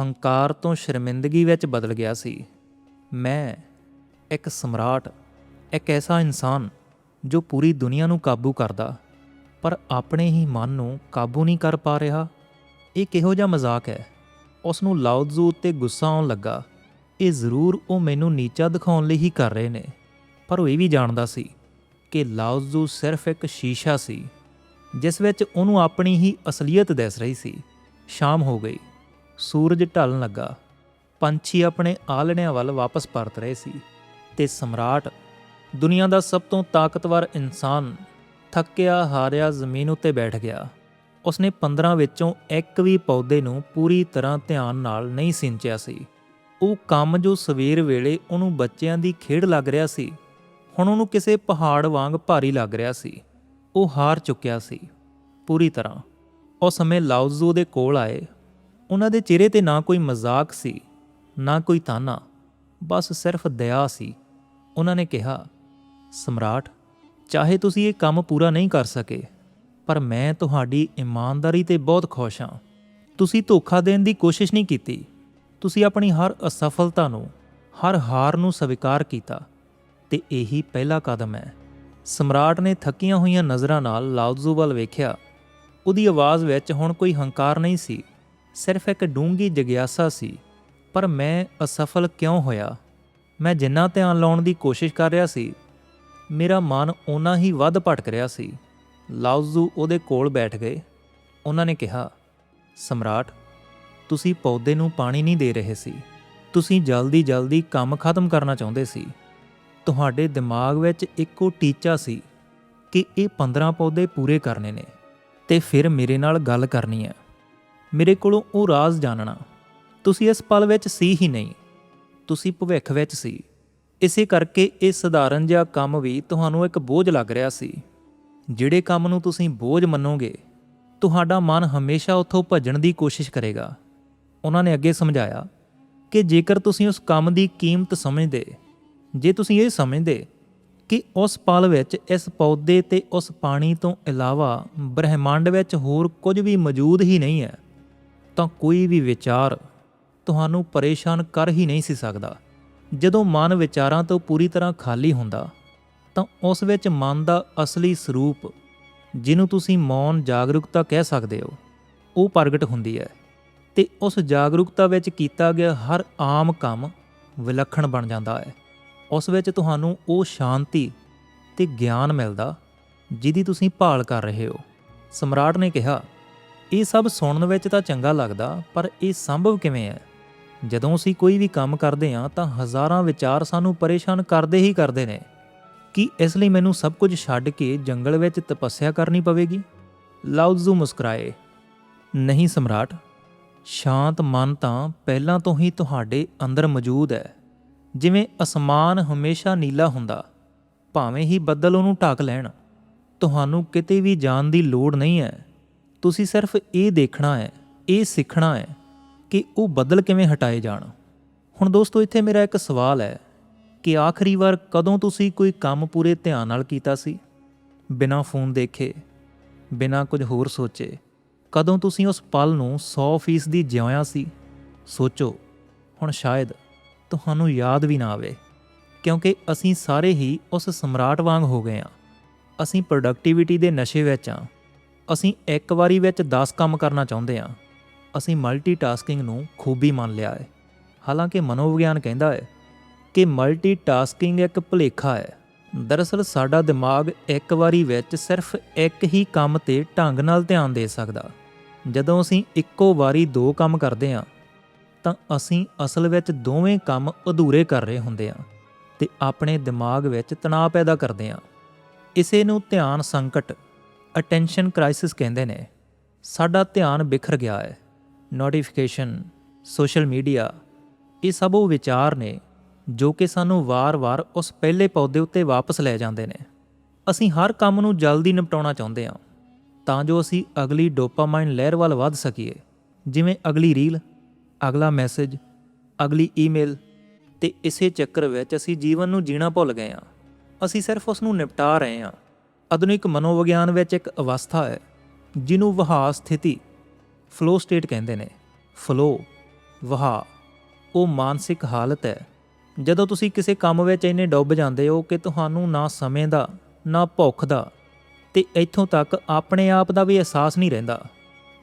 ਹੰਕਾਰ ਤੋਂ ਸ਼ਰਮਿੰਦਗੀ ਵਿੱਚ ਬਦਲ ਗਿਆ ਸੀ। ਮੈਂ ਇੱਕ ਸਮਰਾਟ, ਇੱਕ ਐਸਾ ਇਨਸਾਨ ਜੋ ਪੂਰੀ ਦੁਨੀਆ ਨੂੰ ਕਾਬੂ ਕਰਦਾ, ਪਰ ਆਪਣੇ ਹੀ ਮਨ ਨੂੰ ਕਾਬੂ ਨਹੀਂ ਕਰ ਪਾ ਰਿਹਾ। ਇਹ ਕਿਹੋ ਜਿਹਾ ਮਜ਼ਾਕ ਹੈ? ਉਸ ਨੂੰ ਲਾਉਜ਼ੂ ਉੱਤੇ ਗੁੱਸਾ ਆਉਣ ਲੱਗਾ। ਇਹ ਜ਼ਰੂਰ ਉਹ ਮੈਨੂੰ ਨੀਚਾ ਦਿਖਾਉਣ ਲਈ ਹੀ ਕਰ ਰਹੇ ਨੇ। ਪਰ ਉਹ ਇਹ ਵੀ ਜਾਣਦਾ ਸੀ ਕਿ ਲਾਉਜ਼ੂ ਸਿਰਫ ਇੱਕ ਸ਼ੀਸ਼ਾ ਸੀ, ਜਿਸ ਵਿੱਚ ਉਹਨੂੰ ਆਪਣੀ ਹੀ ਅਸਲੀਅਤ ਦਿਸ ਰਹੀ ਸੀ। ਸ਼ਾਮ ਹੋ ਗਈ। ਸੂਰਜ ਢਲਣ ਲੱਗਾ। ਪੰਛੀ ਆਪਣੇ ਆਲਣਿਆਂ ਵੱਲ ਵਾਪਸ ਪਰਤ ਰਹੇ ਸੀ। ਤੇ ਸਮਰਾਟ, ਦੁਨੀਆ ਦਾ ਸਭ ਤੋਂ ਤਾਕਤਵਰ ਇਨਸਾਨ, ਥੱਕਿਆ ਹਾਰਿਆ ਜ਼ਮੀਨ ਉੱਤੇ ਬੈਠ ਗਿਆ। ਉਸਨੇ 15 ਵਿੱਚੋਂ ਇੱਕ ਵੀ ਪੌਦੇ ਨੂੰ ਪੂਰੀ ਤਰ੍ਹਾਂ ਧਿਆਨ ਨਾਲ ਨਹੀਂ ਸਿੰਚਿਆ ਸੀ। ਉਹ ਕੰਮ ਜੋ ਸਵੇਰ ਵੇਲੇ ਉਹਨੂੰ ਬੱਚਿਆਂ ਦੀ ਖੇਡ ਲੱਗ ਰਿਹਾ ਸੀ, ਹੁਣ ਉਹਨੂੰ ਕਿਸੇ ਪਹਾੜ ਵਾਂਗ ਭਾਰੀ ਲੱਗ ਰਿਹਾ ਸੀ। ਉਹ ਹਾਰ ਚੁੱਕਿਆ ਸੀ, ਪੂਰੀ ਤਰ੍ਹਾਂ। ਉਸ ਸਮੇਂ ਲਾਉਜ਼ੂ ਦੇ ਕੋਲ ਆਏ। ਉਹਨਾਂ ਦੇ ਚਿਹਰੇ ਤੇ ਨਾ ਕੋਈ ਮਜ਼ਾਕ ਸੀ, ਨਾ ਕੋਈ ਤਾਨਾ। ਬਸ ਸਿਰਫ ਦਇਆ ਸੀ। ਉਹਨਾਂ ਨੇ ਕਿਹਾ, ਸਮਰਾਟ, ਚਾਹੇ ਤੁਸੀਂ ਇਹ ਕੰਮ ਪੂਰਾ ਨਹੀਂ ਕਰ ਸਕੇ, ਪਰ ਮੈਂ ਤੁਹਾਡੀ ਇਮਾਨਦਾਰੀ ਤੇ ਬਹੁਤ ਖੁਸ਼ ਹਾਂ। ਤੁਸੀਂ ਧੋਖਾ ਦੇਣ ਦੀ ਕੋਸ਼ਿਸ਼ ਨਹੀਂ ਕੀਤੀ। ਤੁਸੀਂ ਆਪਣੀ ਹਰ ਅਸਫਲਤਾ ਨੂੰ, ਹਰ ਹਾਰ ਨੂੰ ਸਵੀਕਾਰ ਕੀਤਾ। ਤੇ ਇਹੀ ਪਹਿਲਾ ਕਦਮ ਹੈ। ਸਮਰਾਟ ਨੇ ਥੱਕੀਆਂ ਹੋਈਆਂ ਨਜ਼ਰਾਂ ਨਾਲ ਲਾਉਜ਼ੂ ਵੱਲ ਵੇਖਿਆ। ਉਹਦੀ ਆਵਾਜ਼ ਵਿੱਚ ਹੁਣ ਕੋਈ ਹੰਕਾਰ ਨਹੀਂ ਸੀ। ਸਿਰਫ ਇੱਕ ਡੂੰਗੀ ਜਗਿਆਸਾ ਸੀ। ਪਰ ਮੈਂ ਅਸਫਲ ਕਿਉਂ ਹੋਇਆ? ਮੈਂ ਜਿੰਨਾ ਧਿਆਨ ਲਾਉਣ ਦੀ ਕੋਸ਼ਿਸ਼ ਕਰ ਰਿਹਾ ਸੀ, ਮੇਰਾ ਮਨ ਓਨਾ ਹੀ ਵੱਧ ਭਟਕ ਰਿਹਾ ਸੀ। ਲਾਓਜ਼ੂ ਉਹਦੇ ਕੋਲ ਬੈਠ ਗਏ। ਉਹਨਾਂ ਨੇ ਕਿਹਾ, ਸਮਰਾਟ, ਤੁਸੀਂ ਪੌਦੇ ਨੂੰ ਪਾਣੀ ਨਹੀਂ ਦੇ ਰਹੇ ਸੀ। ਤੁਸੀਂ ਜਲਦੀ ਜਲਦੀ ਕੰਮ ਖਤਮ ਕਰਨਾ ਚਾਹੁੰਦੇ ਸੀ। ਤੁਹਾਡੇ ਦਿਮਾਗ ਵਿੱਚ ਇੱਕੋ ਟੀਚਾ ਸੀ ਕਿ ਇਹ 15 ਪੌਦੇ ਪੂਰੇ ਕਰਨੇ ਨੇ ਤੇ ਫਿਰ ਮੇਰੇ ਨਾਲ ਗੱਲ ਕਰਨੀ ਹੈ। ਮੇਰੇ ਕੋਲੋਂ ਉਹ ਰਾਜ਼ ਜਾਣਨਾ। ਤੁਸੀਂ ਇਸ ਪਲ ਵਿੱਚ ਸੀ ਹੀ ਨਹੀਂ, ਤੁਸੀਂ ਭਵਿੱਖ ਵਿੱਚ ਸੀ। ਇਸੇ ਕਰਕੇ ਇਹ ਸਧਾਰਨ ਜਿਹਾ ਕੰਮ ਵੀ ਤੁਹਾਨੂੰ ਇੱਕ ਬੋਝ ਲੱਗ ਰਿਹਾ ਸੀ। ਜਿਹੜੇ ਕੰਮ ਨੂੰ ਤੁਸੀਂ ਬੋਝ ਮੰਨੋਗੇ, ਤੁਹਾਡਾ ਮਨ ਹਮੇਸ਼ਾ ਉੱਥੋਂ ਭੱਜਣ ਦੀ ਕੋਸ਼ਿਸ਼ ਕਰੇਗਾ। ਉਹਨਾਂ ਨੇ ਅੱਗੇ ਸਮਝਾਇਆ ਕਿ ਜੇਕਰ ਤੁਸੀਂ ਉਸ ਕੰਮ ਦੀ ਕੀਮਤ ਸਮਝਦੇ, ਜੇ ਤੁਸੀਂ ਇਹ ਸਮਝਦੇ ਕਿ ਉਸ ਪਲ ਵਿੱਚ ਇਸ ਪੌਦੇ ਤੇ ਉਸ ਪਾਣੀ ਤੋਂ ਇਲਾਵਾ ਬ੍ਰਹਿਮੰਡ ਵਿੱਚ ਹੋਰ ਕੁਝ ਵੀ ਮੌਜੂਦ ਹੀ ਨਹੀਂ ਹੈ, ਤਾਂ ਕੋਈ ਵੀ ਵਿਚਾਰ ਤੁਹਾਨੂੰ ਪਰੇਸ਼ਾਨ ਕਰ ਹੀ ਨਹੀਂ ਸੀ ਸਕਦਾ। ਜਦੋਂ ਮਨ ਵਿਚਾਰਾਂ ਤੋਂ ਪੂਰੀ ਤਰ੍ਹਾਂ ਖਾਲੀ ਹੁੰਦਾ, ਤਾਂ ਉਸ ਵਿੱਚ ਮਨ ਦਾ ਅਸਲੀ ਸਰੂਪ, ਜਿਹਨੂੰ ਤੁਸੀਂ ਮੌਨ ਜਾਗਰੂਕਤਾ ਕਹਿ ਸਕਦੇ ਹੋ, ਉਹ ਪ੍ਰਗਟ ਹੁੰਦੀ ਹੈ ਤੇ ਉਸ ਜਾਗਰੂਕਤਾ ਵਿੱਚ ਕੀਤਾ ਗਿਆ ਹਰ ਆਮ ਕੰਮ ਵਿਲੱਖਣ ਬਣ ਜਾਂਦਾ ਹੈ। ਉਸ ਵਿੱਚ ਤੁਹਾਨੂੰ ਉਹ ਸ਼ਾਂਤੀ ਤੇ ਗਿਆਨ ਮਿਲਦਾ, ਜਿਹਦੀ ਤੁਸੀਂ ਭਾਲ ਕਰ ਰਹੇ ਹੋ। ਸਮਰਾਟ ਨੇ ਕਿਹਾ, ਇਹ ਸਭ ਸੁਣਨ ਵਿੱਚ ਤਾਂ ਚੰਗਾ ਲੱਗਦਾ, ਪਰ ਇਹ ਸੰਭਵ ਕਿਵੇਂ ਹੈ? ਜਦੋਂ ਅਸੀਂ ਕੋਈ ਵੀ ਕੰਮ ਕਰਦੇ ਹਾਂ, ਤਾਂ ਹਜ਼ਾਰਾਂ ਵਿਚਾਰ ਸਾਨੂੰ ਪਰੇਸ਼ਾਨ ਕਰਦੇ ਹੀ ਕਰਦੇ ਨੇ। ਕੀ ਇਸ ਲਈ ਮੈਨੂੰ ਸਭ ਕੁਝ ਛੱਡ ਕੇ ਜੰਗਲ ਵਿੱਚ ਤਪੱਸਿਆ ਕਰਨੀ ਪਵੇਗੀ? ਲਾਉਜ਼ੂ ਮੁਸਕਰਾਏ। ਨਹੀਂ ਸਮਰਾਟ, ਸ਼ਾਂਤ ਮਨ ਤਾਂ ਪਹਿਲਾਂ ਤੋਂ ਹੀ ਤੁਹਾਡੇ ਅੰਦਰ ਮੌਜੂਦ ਹੈ। ਜਿਵੇਂ ਅਸਮਾਨ ਹਮੇਸ਼ਾ ਨੀਲਾ ਹੁੰਦਾ, ਭਾਵੇਂ ਹੀ ਬੱਦਲ ਉਹਨੂੰ ਢੱਕ ਲੈਣ। ਤੁਹਾਨੂੰ ਕਿਤੇ ਵੀ ਜਾਣ ਦੀ ਲੋੜ ਨਹੀਂ ਹੈ। ਤੁਸੀਂ ਸਿਰਫ ਇਹ ਦੇਖਣਾ ਹੈ, ਇਹ ਸਿੱਖਣਾ ਹੈ। ਕਿ ਉਹ ਬੱਦਲ ਕਿਵੇਂ ਹਟਾਏ ਜਾਣ। ਹੁਣ ਦੋਸਤੋ, ਇੱਥੇ ਮੇਰਾ ਇੱਕ ਸਵਾਲ ਹੈ ਕਿ ਆਖਰੀ ਵਾਰ ਕਦੋਂ ਤੁਸੀਂ ਕੋਈ ਕੰਮ ਪੂਰੇ ਧਿਆਨ ਨਾਲ ਕੀਤਾ ਸੀ? ਬਿਨਾਂ ਫੋਨ ਦੇਖੇ, ਬਿਨਾਂ ਕੁਝ ਹੋਰ ਸੋਚੇ, ਕਦੋਂ ਤੁਸੀਂ ਉਸ ਪਲ ਨੂੰ 100% ਜਿਉਇਆ ਸੀ? ਸੋਚੋ, ਹੁਣ ਸ਼ਾਇਦ ਤੁਹਾਨੂੰ ਯਾਦ ਵੀ ਨਾ ਆਵੇ, ਕਿਉਂਕਿ ਅਸੀਂ ਸਾਰੇ ਹੀ ਉਸ ਸਮਰਾਟ ਵਾਂਗ ਹੋ ਗਏ ਹਾਂ। ਅਸੀਂ ਪ੍ਰੋਡਕਟਿਵਿਟੀ ਦੇ ਨਸ਼ੇ ਵਿੱਚ ਹਾਂ। ਅਸੀਂ ਇੱਕ ਵਾਰੀ ਵਿੱਚ 10 ਕੰਮ ਕਰਨਾ ਚਾਹੁੰਦੇ ਹਾਂ। ਅਸੀਂ ਮਲਟੀਟਾਸਕਿੰਗ ਨੂੰ ਖੂਬੀ ਮੰਨ ਲਿਆ ਹੈ। ਹਾਲਾਂਕਿ ਮਨੋਵਿਗਿਆਨ ਕਹਿੰਦਾ ਹੈ ਕਿ ਮਲਟੀਟਾਸਕਿੰਗ ਇੱਕ ਭੁਲੇਖਾ ਹੈ। ਦਰਅਸਲ ਸਾਡਾ ਦਿਮਾਗ ਇੱਕ ਵਾਰੀ ਵਿੱਚ ਸਿਰਫ ਇੱਕ ਹੀ ਕੰਮ ਤੇ ਢੰਗ ਨਾਲ ਧਿਆਨ ਦੇ ਸਕਦਾ। ਜਦੋਂ ਅਸੀਂ ਇੱਕੋ ਵਾਰੀ ਦੋ ਕੰਮ ਕਰਦੇ ਹਾਂ, ਤਾਂ ਅਸੀਂ ਅਸਲ ਵਿੱਚ ਦੋਵੇਂ ਕੰਮ ਅਧੂਰੇ ਕਰ ਰਹੇ ਹੁੰਦੇ ਹਾਂ ਤੇ ਆਪਣੇ ਦਿਮਾਗ ਵਿੱਚ ਤਣਾਅ ਪੈਦਾ ਕਰਦੇ ਹਾਂ। ਇਸੇ ਨੂੰ ਧਿਆਨ ਸੰਕਟ ਅਟੈਂਸ਼ਨ ਕ੍ਰਾਈਸਿਸ ਕਹਿੰਦੇ ਨੇ। ਸਾਡਾ ਧਿਆਨ ਬਿਖਰ ਗਿਆ ਹੈ। ਨੋਟੀਫਿਕੇਸ਼ਨ ਸੋਸ਼ਲ ਮੀਡੀਆ ਇਹ ਸਭ ਉਹ ਵਿਚਾਰ ਨੇ ਜੋ ਕਿ ਸਾਨੂੰ ਵਾਰ-ਵਾਰ ਉਸ ਪਹਿਲੇ ਪੌਦੇ ਉੱਤੇ ਵਾਪਸ ਲੈ ਜਾਂਦੇ ਨੇ। ਅਸੀਂ ਹਰ ਕੰਮ ਨੂੰ ਜਲਦੀ ਨਿਪਟਾਉਣਾ ਚਾਹੁੰਦੇ ਹਾਂ, ਤਾਂ ਜੋ ਅਸੀਂ ਅਗਲੀ ਡੋਪਾਮਾਈਨ ਲਹਿਰ ਵੱਲ ਵੱਧ ਸਕੀਏ। ਜਿਵੇਂ ਅਗਲੀ ਰੀਲ ਅਗਲਾ ਮੈਸੇਜ ਅਗਲੀ ਈਮੇਲ ਤੇ ਇਸੇ ਚੱਕਰ ਵਿੱਚ ਅਸੀਂ ਜੀਵਨ ਨੂੰ ਜੀਣਾ ਭੁੱਲ ਗਏ ਹਾਂ। ਅਸੀਂ ਸਿਰਫ ਉਸ ਨੂੰ ਨਿਪਟਾ ਰਹੇ ਹਾਂ। ਆਧੁਨਿਕ ਮਨੋਵਿਗਿਆਨ ਵਿੱਚ ਇੱਕ ਅਵਸਥਾ ਹੈ, ਜਿਹਨੂੰ ਵਹਾਅ ਸਥਿਤੀ ਫਲੋ ਸਟੇਟ ਕਹਿੰਦੇ ਨੇ। ਫਲੋ, ਵਹਾ, ਉਹ ਮਾਨਸਿਕ ਹਾਲਤ ਹੈ। ਜਦੋਂ ਤੁਸੀਂ ਕਿਸੇ ਕੰਮ ਵਿੱਚ ਇੰਨੇ ਡੁੱਬ ਜਾਂਦੇ ਹੋ ਕਿ ਤੁਹਾਨੂੰ ਨਾ ਸਮੇਂ ਦਾ, ਨਾ ਭੁੱਖ ਦਾ, ਤੇ ਇੱਥੋਂ ਤੱਕ ਆਪਣੇ ਆਪ ਦਾ ਵੀ ਅਹਿਸਾਸ ਨਹੀਂ ਰਹਿੰਦਾ।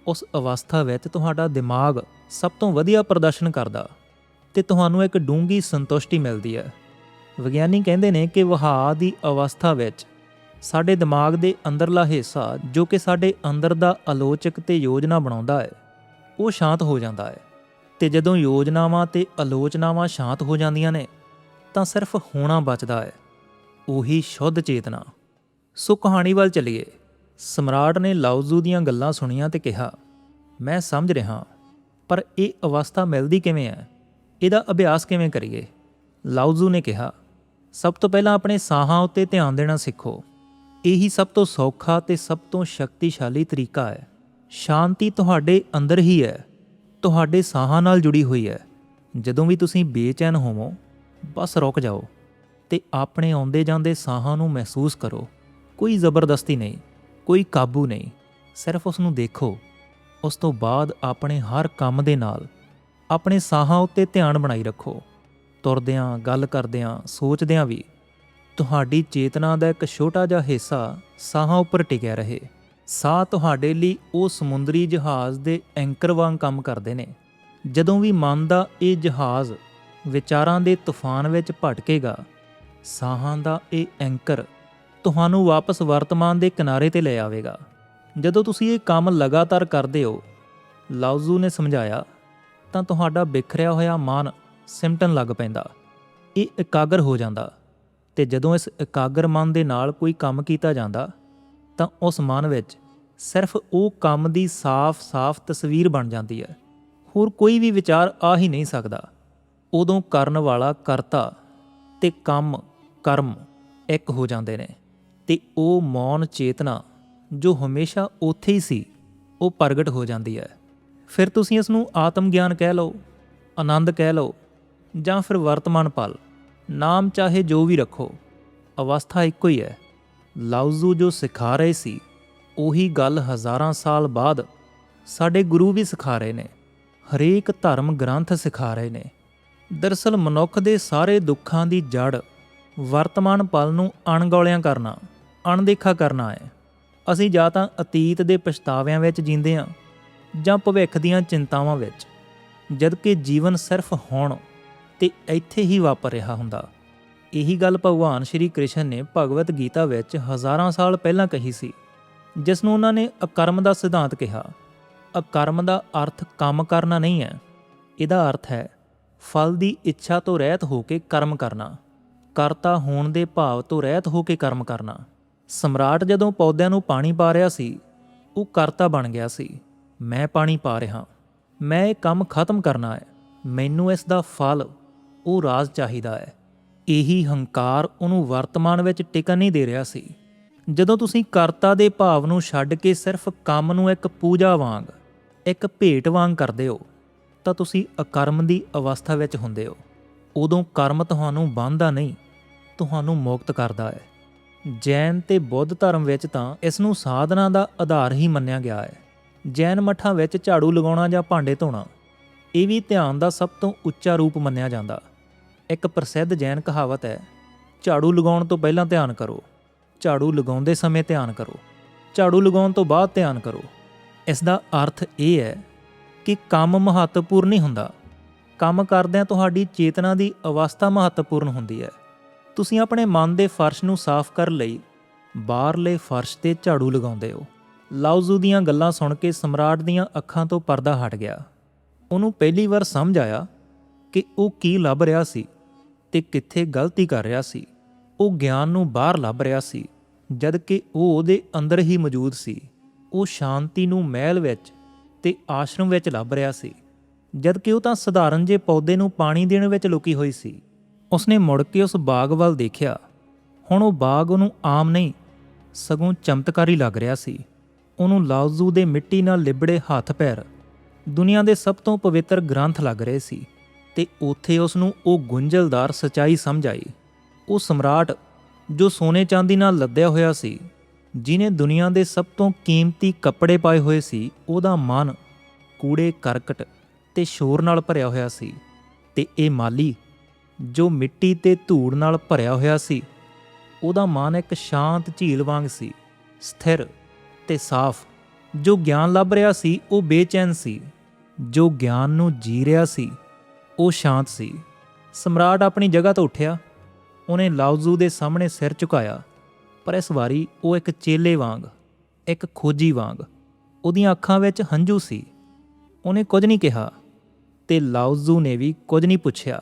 ਉਸ ਅਵਸਥਾ ਵਿੱਚ ਤੁਹਾਡਾ ਦਿਮਾਗ ਸਭ ਤੋਂ ਵਧੀਆ ਪ੍ਰਦਰਸ਼ਨ ਕਰਦਾ ਤੇ ਤੁਹਾਨੂੰ ਇੱਕ ਡੂੰਗੀ ਸੰਤੁਸ਼ਟੀ ਮਿਲਦੀ ਹੈ। ਵਿਗਿਆਨੀ ਕਹਿੰਦੇ ਨੇ ਕਿ ਵਹਾਅ ਦੀ ਅਵਸਥਾ ਵਿੱਚ ਸਾਡੇ ਦਿਮਾਗ ਦੇ ਅੰਦਰਲਾ ਹਿੱਸਾ, ਜੋ ਕਿ ਸਾਡੇ ਅੰਦਰ ਦਾ ਆਲੋਚਕ ਤੇ ਯੋਜਨਾ ਬਣਾਉਂਦਾ ਹੈ, ਉਹ ਸ਼ਾਂਤ ਹੋ ਜਾਂਦਾ ਹੈ। ਤੇ ਜਦੋਂ ਯੋਜਨਾਵਾਂ ਤੇ ਆਲੋਚਨਾਵਾਂ ਸ਼ਾਂਤ ਹੋ ਜਾਂਦੀਆਂ ਨੇ, ਤਾਂ ਸਿਰਫ ਹੋਣਾ ਬਚਦਾ ਹੈ। ਉਹੀ ਸ਼ੁੱਧ ਚੇਤਨਾ। ਸੋ ਕਹਾਣੀ ਵੱਲ ਚੱਲੀਏ। ਸਮਰਾਟ ਨੇ ਲਾਓਜ਼ੂ ਦੀਆਂ ਗੱਲਾਂ ਸੁਣੀਆਂ ਤੇ ਕਿਹਾ, ਮੈਂ ਸਮਝ ਰਿਹਾ ਪਰ ਇਹ ਅਵਸਥਾ ਮਿਲਦੀ ਕਿਵੇਂ ਹੈ? ਇਹਦਾ ਅਭਿਆਸ ਕਿਵੇਂ ਕਰੀਏ? ਲਾਓਜ਼ੂ ਨੇ ਕਿਹਾ, ਸਭ ਤੋਂ ਪਹਿਲਾਂ ਆਪਣੇ ਸਾਹਾਂ ਉੱਤੇ ਧਿਆਨ ਦੇਣਾ ਸਿੱਖੋ। ਇਹੀ ਸਭ ਤੋਂ ਸੌਖਾ ਤੇ ਸਭ ਤੋਂ ਸ਼ਕਤੀਸ਼ਾਲੀ ਤਰੀਕਾ ਹੈ। ਸ਼ਾਂਤੀ ਤੁਹਾਡੇ ਅੰਦਰ ਹੀ ਹੈ। ਤੁਹਾਡੇ ਸਾਹਾਂ ਨਾਲ ਜੁੜੀ ਹੋਈ ਹੈ। ਜਦੋਂ ਵੀ ਤੁਸੀਂ ਬੇਚੈਨ ਹੋਵੋ, ਬਸ ਰੁਕ ਜਾਓ ਤੇ ਆਪਣੇ ਆਉਂਦੇ ਜਾਂਦੇ ਸਾਹਾਂ ਨੂੰ ਮਹਿਸੂਸ ਕਰੋ। ਕੋਈ ਜ਼ਬਰਦਸਤੀ ਨਹੀਂ, ਕੋਈ ਕਾਬੂ ਨਹੀਂ, ਸਿਰਫ ਉਸ ਨੂੰ ਦੇਖੋ। ਉਸ ਤੋਂ ਬਾਅਦ ਆਪਣੇ ਹਰ ਕੰਮ ਦੇ ਨਾਲ ਆਪਣੇ ਸਾਹਾਂ ਉੱਤੇ ਧਿਆਨ ਬਣਾਈ ਰੱਖੋ। ਤੁਰਦਿਆਂ, ਗੱਲ ਕਰਦਿਆਂ, ਸੋਚਦਿਆਂ ਵੀ ਤੁਹਾਡੀ ਚੇਤਨਾ ਦਾ ਇੱਕ ਛੋਟਾ ਜਿਹਾ ਹਿੱਸਾ ਸਾਹਾਂ ਉੱਪਰ ਟਿਕਿਆ ਰਹੇ। ਸਾਹ ਤੁਹਾਡੇ ਲਈ ਉਹ ਸਮੁੰਦਰੀ ਜਹਾਜ਼ ਦੇ ਐਂਕਰ ਵਾਂਗ ਕੰਮ ਕਰਦੇ ਨੇ। ਜਦੋਂ ਵੀ ਮਨ ਦਾ ਇਹ ਜਹਾਜ਼ ਵਿਚਾਰਾਂ ਦੇ ਤੂਫਾਨ ਵਿੱਚ ਭਟਕੇਗਾ, ਸਾਹਾਂ ਦਾ ਇਹ ਐਂਕਰ ਤੁਹਾਨੂੰ ਵਾਪਸ ਵਰਤਮਾਨ ਦੇ ਕਿਨਾਰੇ ਤੇ ਲੈ ਆਵੇਗਾ। ਜਦੋਂ ਤੁਸੀਂ ਇਹ ਕੰਮ ਲਗਾਤਾਰ ਕਰਦੇ ਹੋ ਲਾਉਜ਼ੂ ਨੇ ਸਮਝਾਇਆ, ਤਾਂ ਤੁਹਾਡਾ ਬਿਖਰਿਆ ਹੋਇਆ ਮਨ ਸਿਮਟਣ ਲੱਗ ਪੈਂਦਾ। ਇਹ ਇਕਾਗਰ ਹੋ ਜਾਂਦਾ। ਤੇ ਜਦੋਂ ਇਸ ਇਕਾਗਰ ਮਨ ਦੇ ਨਾਲ ਕੋਈ ਕੰਮ ਕੀਤਾ ਜਾਂਦਾ, ਤਾਂ ਉਸ ਮਨ ਵਿੱਚ ਸਿਰਫ ਉਹ ਕੰਮ ਦੀ ਸਾਫ਼-ਸਾਫ਼ ਤਸਵੀਰ ਬਣ ਜਾਂਦੀ ਹੈ। ਹੋਰ ਕੋਈ ਵੀ ਵਿਚਾਰ ਆ ਹੀ ਨਹੀਂ ਸਕਦਾ। ਉਦੋਂ ਕਰਨ ਵਾਲਾ ਕਰਤਾ ਤੇ ਕੰਮ, ਕਰਮ ਇੱਕ ਹੋ ਜਾਂਦੇ ਨੇ ਤੇ ਉਹ ਮੌਨ ਚੇਤਨਾ ਜੋ ਹਮੇਸ਼ਾ ਉੱਥੇ ਹੀ ਸੀ, ਉਹ ਪ੍ਰਗਟ ਹੋ ਜਾਂਦੀ ਹੈ। ਫਿਰ ਤੁਸੀਂ ਇਸ ਨੂੰ ਆਤਮ ਗਿਆਨ ਕਹਿ ਲਓ, ਆਨੰਦ ਕਹਿ ਲਓ ਜਾਂ ਫਿਰ ਵਰਤਮਾਨ ਪਲ। ਨਾਮ ਚਾਹੇ ਜੋ ਵੀ ਰੱਖੋ, ਅਵਸਥਾ ਇੱਕੋ ਹੀ ਹੈ। ਲਾਉਜ਼ੂ ਜੋ ਸਿਖਾ ਰਹੇ ਸੀ, ਉਹੀ ਗੱਲ ਹਜ਼ਾਰਾਂ ਸਾਲ ਬਾਅਦ ਸਾਡੇ ਗੁਰੂ ਵੀ ਸਿਖਾ ਰਹੇ ਨੇ। ਹਰੇਕ ਧਰਮ ਗ੍ਰੰਥ ਸਿਖਾ ਰਹੇ ਨੇ। ਦਰਸਲ ਮਨੁੱਖ ਦੇ ਸਾਰੇ ਦੁੱਖਾਂ ਦੀ ਜੜ ਵਰਤਮਾਨ ਪਲ ਨੂੰ ਅਣਗੌਲਿਆਂ ਕਰਨਾ, ਅਣਦੇਖਾ ਕਰਨਾ ਹੈ। ਅਸੀਂ ਜਾਂ ਤਾਂ ਅਤੀਤ ਦੇ ਪਛਤਾਵਿਆਂ ਵਿੱਚ ਜੀਂਦੇ ਹਾਂ ਜਾਂ ਭਵਿੱਖ ਦੀਆਂ ਚਿੰਤਾਵਾਂ ਵਿੱਚ, ਜਦਕਿ ਜੀਵਨ ਸਿਰਫ ਹੁਣ ਤੇ ਇੱਥੇ ਹੀ ਵਾਪਰ ਰਿਹਾ ਹੁੰਦਾ। ਇਹੀ ਗੱਲ ਭਗਵਾਨ ਸ਼੍ਰੀ ਕ੍ਰਿਸ਼ਨ ਨੇ ਭਗਵਤ ਗੀਤਾ ਵਿੱਚ ਹਜ਼ਾਰਾਂ ਸਾਲ ਪਹਿਲਾਂ ਕਹੀ ਸੀ, ਜਿਸ ਨੂੰ ਉਹਨਾਂ ਨੇ ਅਕਰਮ ਦਾ ਸਿਧਾਂਤ ਕਿਹਾ। ਅਕਰਮ ਦਾ ਅਰਥ ਕੰਮ ਕਰਨਾ ਨਹੀਂ ਹੈ। ਇਹਦਾ ਅਰਥ ਹੈ, ਫਲ ਦੀ ਇੱਛਾ ਤੋਂ ਰਹਿਤ ਹੋ ਕੇ ਕਰਮ ਕਰਨਾ। ਕਰਤਾ ਹੋਣ ਦੇ ਭਾਵ ਤੋਂ ਰਹਿਤ ਹੋ ਕੇ ਕਰਮ ਕਰਨਾ। ਸਮਰਾਟ ਜਦੋਂ ਪੌਦਿਆਂ ਨੂੰ ਪਾਣੀ ਪਾ ਰਿਹਾ ਸੀ, ਉਹ ਕਰਤਾ ਬਣ ਗਿਆ ਸੀ। ਮੈਂ ਪਾਣੀ ਪਾ ਰਿਹਾ। ਮੈਂ ਇਹ ਕੰਮ ਖਤਮ ਕਰਨਾ ਹੈ। ਮੈਨੂੰ ਇਸ ਦਾ ਫਲ ਉਹ ਰਾਜ ਚਾਹੀਦਾ ਹੈ। ਇਹੀ ਹੰਕਾਰ ਉਹਨੂੰ ਵਰਤਮਾਨ ਵਿੱਚ ਟਿਕਣ ਨਹੀਂ ਦੇ ਰਿਹਾ ਸੀ। ਜਦੋਂ ਤੁਸੀਂ ਕਰਤਾ ਦੇ ਭਾਵ ਨੂੰ ਛੱਡ ਕੇ ਸਿਰਫ ਕੰਮ ਨੂੰ ਇੱਕ ਪੂਜਾ ਵਾਂਗ, ਇੱਕ ਭੇਟ ਵਾਂਗ ਕਰਦੇ ਹੋ, ਤਾਂ ਤੁਸੀਂ ਅਕਰਮ ਦੀ ਅਵਸਥਾ ਵਿੱਚ ਹੁੰਦੇ ਹੋ। ਉਦੋਂ ਕਰਮ ਤੁਹਾਨੂੰ ਬੰਨ੍ਹਦਾ ਨਹੀਂ, ਤੁਹਾਨੂੰ ਮੁਕਤ ਕਰਦਾ ਹੈ। ਜੈਨ ਤੇ ਬੁੱਧ ਧਰਮ ਵਿੱਚ ਤਾਂ ਇਸ ਨੂੰ ਸਾਧਨਾ ਦਾ ਆਧਾਰ ਹੀ ਮੰਨਿਆ ਗਿਆ ਹੈ। ਜੈਨ ਮੱਠਾਂ ਵਿੱਚ ਝਾੜੂ ਲਗਾਉਣਾ ਜਾਂ ਭਾਂਡੇ ਧੋਣਾ, ਇਹ ਵੀ ਧਿਆਨ ਦਾ ਸਭ ਤੋਂ ਉੱਚਾ ਰੂਪ ਮੰਨਿਆ ਜਾਂਦਾ। ਇੱਕ ਪ੍ਰਸਿੱਧ ਜੈਨ ਕਹਾਵਤ ਹੈ, ਝਾੜੂ ਲਗਾਉਣ ਤੋਂ ਪਹਿਲਾਂ ਧਿਆਨ ਕਰੋ, ਝਾੜੂ ਲਗਾਉਂਦੇ ਸਮੇਂ ਧਿਆਨ ਕਰੋ, ਝਾੜੂ ਲਗਾਉਣ ਤੋਂ ਬਾਅਦ ਧਿਆਨ ਕਰੋ। ਇਸ ਦਾ ਅਰਥ ਇਹ ਹੈ ਕਿ ਕੰਮ ਮਹੱਤਵਪੂਰਨ ਨਹੀਂ ਹੁੰਦਾ। ਕੰਮ ਕਰਦਿਆਂ ਤੁਹਾਡੀ ਚੇਤਨਾ ਦੀ ਅਵਸਥਾ ਮਹੱਤਵਪੂਰਨ ਹੁੰਦੀ ਹੈ। ਤੁਸੀਂ ਆਪਣੇ ਮਨ ਦੇ ਫਰਸ਼ ਨੂੰ ਸਾਫ਼ ਕਰਨ ਲਈ ਬਾਹਰਲੇ ਫਰਸ਼ ਤੇ ਝਾੜੂ ਲਗਾਉਂਦੇ ਹੋ। ਲਾਉਜ਼ੂ ਦੀਆਂ ਗੱਲਾਂ ਸੁਣ ਕੇ ਸਮਰਾਟ ਦੀਆਂ ਅੱਖਾਂ ਤੋਂ ਪਰਦਾ ਹਟ ਗਿਆ। ਉਹਨੂੰ ਪਹਿਲੀ ਵਾਰ ਸਮਝ ਆਇਆ ਕਿ ਉਹ ਕੀ ਲੱਭ ਰਿਹਾ ਸੀ। ਤੇ ਕਿੱਥੇ ਗਲਤੀ ਕਰ ਰਿਹਾ ਸੀ, ਉਹ ਗਿਆਨ ਨੂੰ ਬਾਹਰ ਲੱਭ ਰਿਹਾ ਸੀ ਜਦ ਕਿ ਉਹ ਉਹਦੇ ਅੰਦਰ ਹੀ ਮੌਜੂਦ ਸੀ। ਉਹ ਸ਼ਾਂਤੀ ਨੂੰ ਮਹਿਲ ਵਿੱਚ ਤੇ ਆਸ਼ਰਮ ਵਿੱਚ ਲੱਭ ਰਿਹਾ ਸੀ ਜਦ ਕਿ ਉਹ ਤਾਂ ਸਧਾਰਨ ਜੇ ਪੌਦੇ ਨੂੰ ਪਾਣੀ ਦੇਣ ਵਿੱਚ ਲੁਕੀ ਹੋਈ ਸੀ। ਉਸਨੇ ਮੁੜ ਕੇ ਉਸ ਬਾਗ ਵੱਲ ਦੇਖਿਆ। ਹੁਣ ਉਹ ਬਾਗ ਉਹਨੂੰ ਆਮ ਨਹੀਂ, ਸਗੋਂ ਚਮਤਕਾਰੀ ਲੱਗ ਰਿਹਾ ਸੀ। ਉਹਨੂੰ ਲਾਉਜ਼ੂ ਦੇ ਮਿੱਟੀ ਨਾਲ ਲਿਬੜੇ ਹੱਥ ਪੈਰ ਦੁਨੀਆ ਦੇ ਸਭ ਤੋਂ ਪਵਿੱਤਰ ਗ੍ਰੰਥ ਲੱਗ ਰਹੇ ਸੀ। ਤੇ ਉੱਥੇ ਉਸ ਨੂੰ ਉਹ ਗੁੰਝਲਦਾਰ ਸਚਾਈ ਸਮਝ ਆਈ। ਉਹ ਸਮਰਾਟ ਜੋ ਸੋਨੇ ਚਾਂਦੀ ਨਾਲ ਲੱਦਿਆ ਹੋਇਆ ਸੀ, ਜਿਨੇ ਦੁਨੀਆ ਦੇ ਸਭ ਤੋਂ ਕੀਮਤੀ ਕੱਪੜੇ ਪਾਏ ਹੋਏ ਸੀ, ਉਹਦਾ ਮਨ ਕੂੜੇ, ਕਰਕਟ ਤੇ ਸ਼ੋਰ ਨਾਲ ਭਰਿਆ ਹੋਇਆ ਸੀ ਤੇ ਇਹ ਮਾਲੀ ਜੋ ਮਿੱਟੀ ਤੇ ਧੂੜ ਨਾਲ ਭਰਿਆ ਹੋਇਆ ਸੀ, ਉਹਦਾ ਮਨ ਇੱਕ ਸ਼ਾਂਤ ਝੀਲ ਵਾਂਗ ਸੀ, ਸਥਿਰ ਤੇ ਸਾਫ਼। ਜੋ ਗਿਆਨ ਲੱਭ ਰਿਹਾ ਸੀ, ਉਹ ਬੇਚੈਨ ਸੀ। ਜੋ ਗਿਆਨ ਨੂੰ ਜੀ ਰਿਹਾ ਸੀ ਉਹ ਸ਼ਾਂਤ ਸੀ। ਸਮਰਾਟ ਆਪਣੀ ਜਗ੍ਹਾ ਤੋਂ ਉੱਠਿਆ। ਉਹਨੇ ਲਾਉਜ਼ੂ ਦੇ ਸਾਹਮਣੇ ਸਿਰ ਝੁਕਾਇਆ। ਪਰ ਇਸ ਵਾਰੀ ਉਹ ਇੱਕ ਚੇਲੇ ਵਾਂਗ, ਇੱਕ ਖੋਜੀ ਵਾਂਗ, ਉਹਦੀਆਂ ਅੱਖਾਂ ਵਿੱਚ ਹੰਝੂ ਸੀ। ਉਹਨੇ ਕੁਝ ਨਹੀਂ ਕਿਹਾ ਤੇ ਲਾਉਜ਼ੂ ਨੇ ਵੀ ਕੁਝ ਨਹੀਂ ਪੁੱਛਿਆ।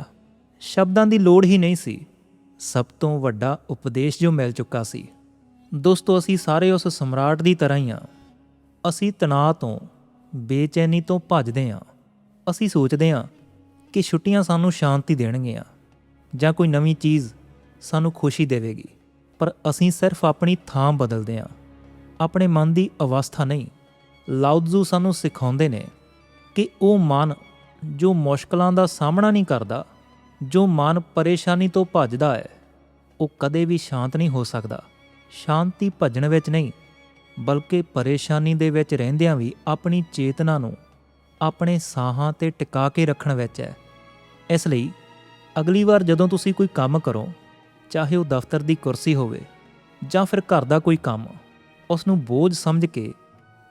ਸ਼ਬਦਾਂ ਦੀ ਲੋੜ ਹੀ ਨਹੀਂ ਸੀ। ਸਭ ਤੋਂ ਵੱਡਾ ਉਪਦੇਸ਼ ਜੋ ਮਿਲ ਚੁੱਕਾ ਸੀ, ਦੋਸਤੋ, ਅਸੀਂ ਸਾਰੇ ਉਸ ਸਮਰਾਟ ਦੀ ਤਰ੍ਹਾਂ ਹੀ ਆ ਅਸੀਂ ਤਣਾਅ ਤੋਂ, ਬੇਚੈਨੀ ਤੋਂ ਭੱਜਦੇ ਹਾਂ। ਅਸੀਂ ਸੋਚਦੇ ਹਾਂ ਕਿ ਛੁੱਟੀਆਂ ਸਾਨੂੰ ਸ਼ਾਂਤੀ ਦੇਣਗੀਆਂ ਜਾਂ ਕੋਈ ਨਵੀਂ ਚੀਜ਼ ਸਾਨੂੰ ਖੁਸ਼ੀ ਦੇਵੇਗੀ। ਪਰ ਅਸੀਂ ਸਿਰਫ ਆਪਣੀ ਥਾਂ ਬਦਲਦੇ ਹਾਂ। ਆਪਣੇ ਮਨ ਦੀ ਅਵਸਥਾ ਨਹੀਂ। ਲਾਉਜ਼ੂ ਸਾਨੂੰ ਸਿਖਾਉਂਦੇ ਨੇ ਕਿ ਉਹ ਮਨ ਜੋ ਮੁਸ਼ਕਲਾਂ ਦਾ ਸਾਹਮਣਾ ਨਹੀਂ ਕਰਦਾ, ਜੋ ਮਨ ਪਰੇਸ਼ਾਨੀ ਤੋਂ ਭੱਜਦਾ ਹੈ, ਉਹ ਕਦੇ ਵੀ ਸ਼ਾਂਤ ਨਹੀਂ ਹੋ ਸਕਦਾ। ਸ਼ਾਂਤੀ ਭੱਜਣ ਵਿੱਚ ਨਹੀਂ, ਬਲਕਿ ਪਰੇਸ਼ਾਨੀ ਦੇ ਵਿੱਚ ਰਹਿੰਦਿਆਂ ਵੀ ਆਪਣੀ ਚੇਤਨਾ ਨੂੰ ਆਪਣੇ ਸਾਹਾਂ ਤੇ ਟਿਕਾ ਕੇ ਰੱਖਣ ਵਿੱਚ ਹੈ। ਇਸ ਲਈ ਅਗਲੀ ਵਾਰ ਜਦੋਂ ਤੁਸੀਂ ਕੋਈ ਕੰਮ ਕਰੋ, ਚਾਹੇ ਉਹ ਦਫ਼ਤਰ ਦੀ ਕੁਰਸੀ ਹੋਵੇ ਜਾਂ ਫਿਰ ਘਰ ਦਾ ਕੋਈ ਕੰਮ ਉਸ ਨੂੰ ਬੋਝ ਸਮਝ ਕੇ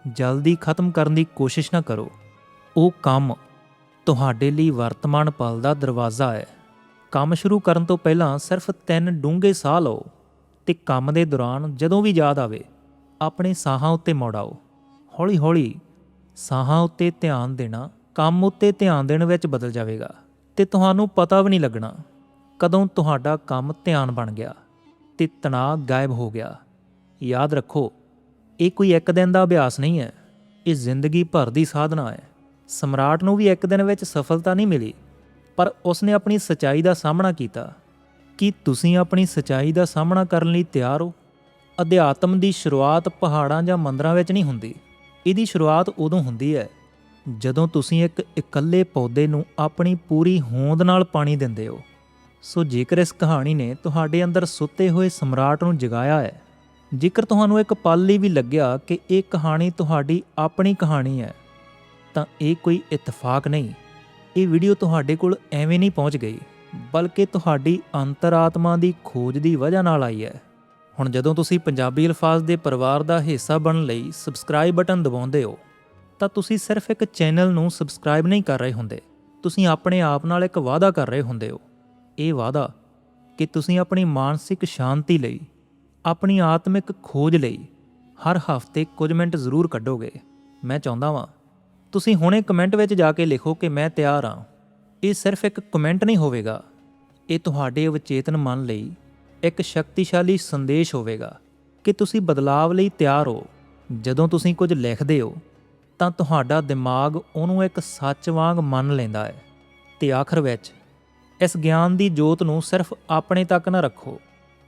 ਜਲਦੀ ਖਤਮ ਕਰਨ ਦੀ ਕੋਸ਼ਿਸ਼ ਨਾ ਕਰੋ। ਉਹ ਕੰਮ ਤੁਹਾਡੇ ਲਈ ਵਰਤਮਾਨ ਪਲ ਦਾ ਦਰਵਾਜ਼ਾ ਹੈ। ਕੰਮ ਸ਼ੁਰੂ ਕਰਨ ਤੋਂ ਪਹਿਲਾਂ ਸਿਰਫ ਤਿੰਨ ਡੂੰਘੇ ਸਾਹ ਲਓ ਤੇ ਕੰਮ ਦੇ ਦੌਰਾਨ ਜਦੋਂ ਵੀ ਯਾਦ ਆਵੇ, ਆਪਣੇ ਸਾਹਾਂ ਉੱਤੇ ਮੁੜ ਆਓ। ਹੌਲੀ-ਹੌਲੀ ਸਾਹਾਂ ਉੱਤੇ ਧਿਆਨ ਦੇਣਾ ਕੰਮ ਉੱਤੇ ਧਿਆਨ ਦੇਣ ਵਿੱਚ ਬਦਲ ਜਾਵੇਗਾ। ਤੇ ਤੁਹਾਨੂੰ ਪਤਾ ਵੀ ਨਹੀਂ ਲੱਗਣਾ ਕਦੋਂ ਤੁਹਾਡਾ ਕੰਮ ਧਿਆਨ ਬਣ ਗਿਆ ਤੇ ਤਣਾਅ ਗਾਇਬ ਹੋ ਗਿਆ। ਯਾਦ ਰੱਖੋ, ਇਹ ਕੋਈ ਇੱਕ ਦਿਨ ਦਾ ਅਭਿਆਸ ਨਹੀਂ ਹੈ। ਇਹ ਜ਼ਿੰਦਗੀ ਭਰ ਦੀ ਸਾਧਨਾ ਹੈ। ਸਮਰਾਟ ਨੂੰ ਵੀ ਇੱਕ ਦਿਨ ਵਿੱਚ ਸਫਲਤਾ ਨਹੀਂ ਮਿਲੀ, ਪਰ ਉਸਨੇ ਆਪਣੀ ਸਚਾਈ ਦਾ ਸਾਹਮਣਾ ਕੀਤਾ। ਕੀ ਤੁਸੀਂ ਆਪਣੀ ਸਚਾਈ ਦਾ ਸਾਹਮਣਾ ਕਰਨ ਲਈ ਤਿਆਰ ਹੋ? ਅਧਿਆਤਮ ਦੀ ਸ਼ੁਰੂਆਤ ਪਹਾੜਾਂ ਜਾਂ ਮੰਦਰਾਂ ਵਿੱਚ ਨਹੀਂ ਹੁੰਦੀ। ਇਹਦੀ ਸ਼ੁਰੂਆਤ ਉਦੋਂ ਹੁੰਦੀ ਹੈ ਜਦੋਂ ਤੁਸੀਂ ਇੱਕ ਇਕੱਲੇ ਪੌਦੇ ਨੂੰ ਆਪਣੀ ਪੂਰੀ ਹੋਂਦ ਨਾਲ ਪਾਣੀ ਦਿੰਦੇ ਹੋ, ਸੋ ਜੇਕਰ ਇਸ ਕਹਾਣੀ ਨੇ ਤੁਹਾਡੇ ਅੰਦਰ ਸੁੱਤੇ ਹੋਏ ਸਮਰਾਟ ਨੂੰ ਜਗਾਇਆ ਹੈ, ਜੇਕਰ ਤੁਹਾਨੂੰ ਇੱਕ ਪਲ ਲਈ ਵੀ ਲੱਗਿਆ ਕਿ ਇਹ ਕਹਾਣੀ ਤੁਹਾਡੀ ਆਪਣੀ ਕਹਾਣੀ ਹੈ, ਤਾਂ ਇਹ ਕੋਈ ਇਤਫਾਕ ਨਹੀਂ। ਇਹ ਵੀਡੀਓ ਤੁਹਾਡੇ ਕੋਲ ਐਵੇਂ ਨਹੀਂ ਪਹੁੰਚ ਗਈ, ਬਲਕਿ ਤੁਹਾਡੀ ਅੰਤਰਾਤਮਾ ਦੀ ਖੋਜ ਦੀ ਵਜ੍ਹਾ ਨਾਲ ਆਈ ਹੈ। ਹੁਣ ਜਦੋਂ ਤੁਸੀਂ ਪੰਜਾਬੀ ਅਲਫਾਜ਼ ਦੇ ਪਰਿਵਾਰ ਦਾ ਹਿੱਸਾ ਬਣਨ ਲਈ ਸਬਸਕ੍ਰਾਈਬ ਬਟਨ ਦਬਾਉਂਦੇ ਹੋ ਤਾਂ ਤੁਸੀਂ ਸਿਰਫ ਇੱਕ ਚੈਨਲ ਨੂੰ ਸਬਸਕ੍ਰਾਈਬ ਨਹੀਂ ਕਰ ਰਹੇ ਹੁੰਦੇ। ਤੁਸੀਂ ਆਪਣੇ ਆਪ ਨਾਲ ਇੱਕ ਵਾਅਦਾ ਕਰ ਰਹੇ ਹੁੰਦੇ ਹੋ। ਇਹ ਵਾਅਦਾ ਕਿ ਤੁਸੀਂ ਆਪਣੀ ਮਾਨਸਿਕ ਸ਼ਾਂਤੀ ਲਈ, ਆਪਣੀ ਆਤਮਿਕ ਖੋਜ ਲਈ ਹਰ ਹਫ਼ਤੇ ਕੁਝ ਮਿੰਟ ਜ਼ਰੂਰ ਕੱਢੋਗੇ। ਮੈਂ ਚਾਹੁੰਦਾ ਵਾਂ, ਤੁਸੀਂ ਹੁਣੇ ਕਮੈਂਟ ਵਿੱਚ ਜਾ ਕੇ ਲਿਖੋ ਕਿ ਮੈਂ ਤਿਆਰ ਹਾਂ। ਇਹ ਸਿਰਫ ਇੱਕ ਕਮੈਂਟ ਨਹੀਂ ਹੋਵੇਗਾ। ਇਹ ਤੁਹਾਡੇ ਅਵਚੇਤਨ ਮਨ ਲਈ ਇੱਕ ਸ਼ਕਤੀਸ਼ਾਲੀ ਸੰਦੇਸ਼ ਹੋਵੇਗਾ ਕਿ ਤੁਸੀਂ ਬਦਲਾਵ ਲਈ ਤਿਆਰ ਹੋ। ਜਦੋਂ ਤੁਸੀਂ ਕੁਝ ਲਿਖਦੇ ਹੋ ਤਾਂ ਤੁਹਾਡਾ ਦਿਮਾਗ ਉਹਨੂੰ ਇੱਕ ਸੱਚ ਵਾਂਗ ਮੰਨ ਲੈਂਦਾ ਹੈ। ਤੇ ਆਖਰ ਵਿੱਚ, ਇਸ ਗਿਆਨ ਦੀ ਜੋਤ ਨੂੰ ਸਿਰਫ ਆਪਣੇ ਤੱਕ ਨਾ ਰੱਖੋ।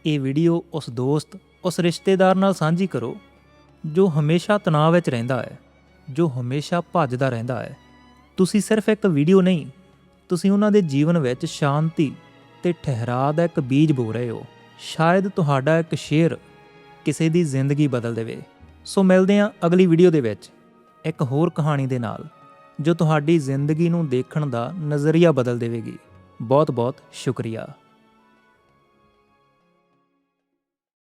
ਇਹ ਵੀਡੀਓ ਉਸ ਦੋਸਤ, ਉਸ ਰਿਸ਼ਤੇਦਾਰ ਨਾਲ ਸਾਂਝੀ ਕਰੋ, ਜੋ ਹਮੇਸ਼ਾ ਤਣਾਅ ਵਿੱਚ ਰਹਿੰਦਾ ਹੈ, ਜੋ ਹਮੇਸ਼ਾ ਭੱਜਦਾ ਰਹਿੰਦਾ ਹੈ। ਤੁਸੀਂ ਸਿਰਫ ਇੱਕ ਵੀਡੀਓ ਨਹੀਂ, ਤੁਸੀਂ ਉਹਨਾਂ ਦੇ ਜੀਵਨ ਵਿੱਚ ਸ਼ਾਂਤੀ ਤੇ ਠਹਿਰਾਅ ਦਾ ਇੱਕ ਬੀਜ ਬੋ ਰਹੇ ਹੋ। ਸ਼ਾਇਦ ਤੁਹਾਡਾ ਇੱਕ ਸ਼ੇਅਰ ਕਿਸੇ ਦੀ ਜ਼ਿੰਦਗੀ ਬਦਲ ਦੇਵੇ। ਸੋ ਮਿਲਦੇ ਹਾਂ ਅਗਲੀ ਵੀਡੀਓ ਦੇ ਵਿੱਚ। ਇੱਕ ਹੋਰ ਕਹਾਣੀ ਦੇ ਨਾਲ, ਜੋ ਤੁਹਾਡੀ ਜ਼ਿੰਦਗੀ ਨੂੰ ਦੇਖਣ ਦਾ ਨਜ਼ਰੀਆ ਬਦਲ ਦੇਵੇਗੀ। ਬਹੁਤ ਬਹੁਤ ਸ਼ੁਕਰੀਆ।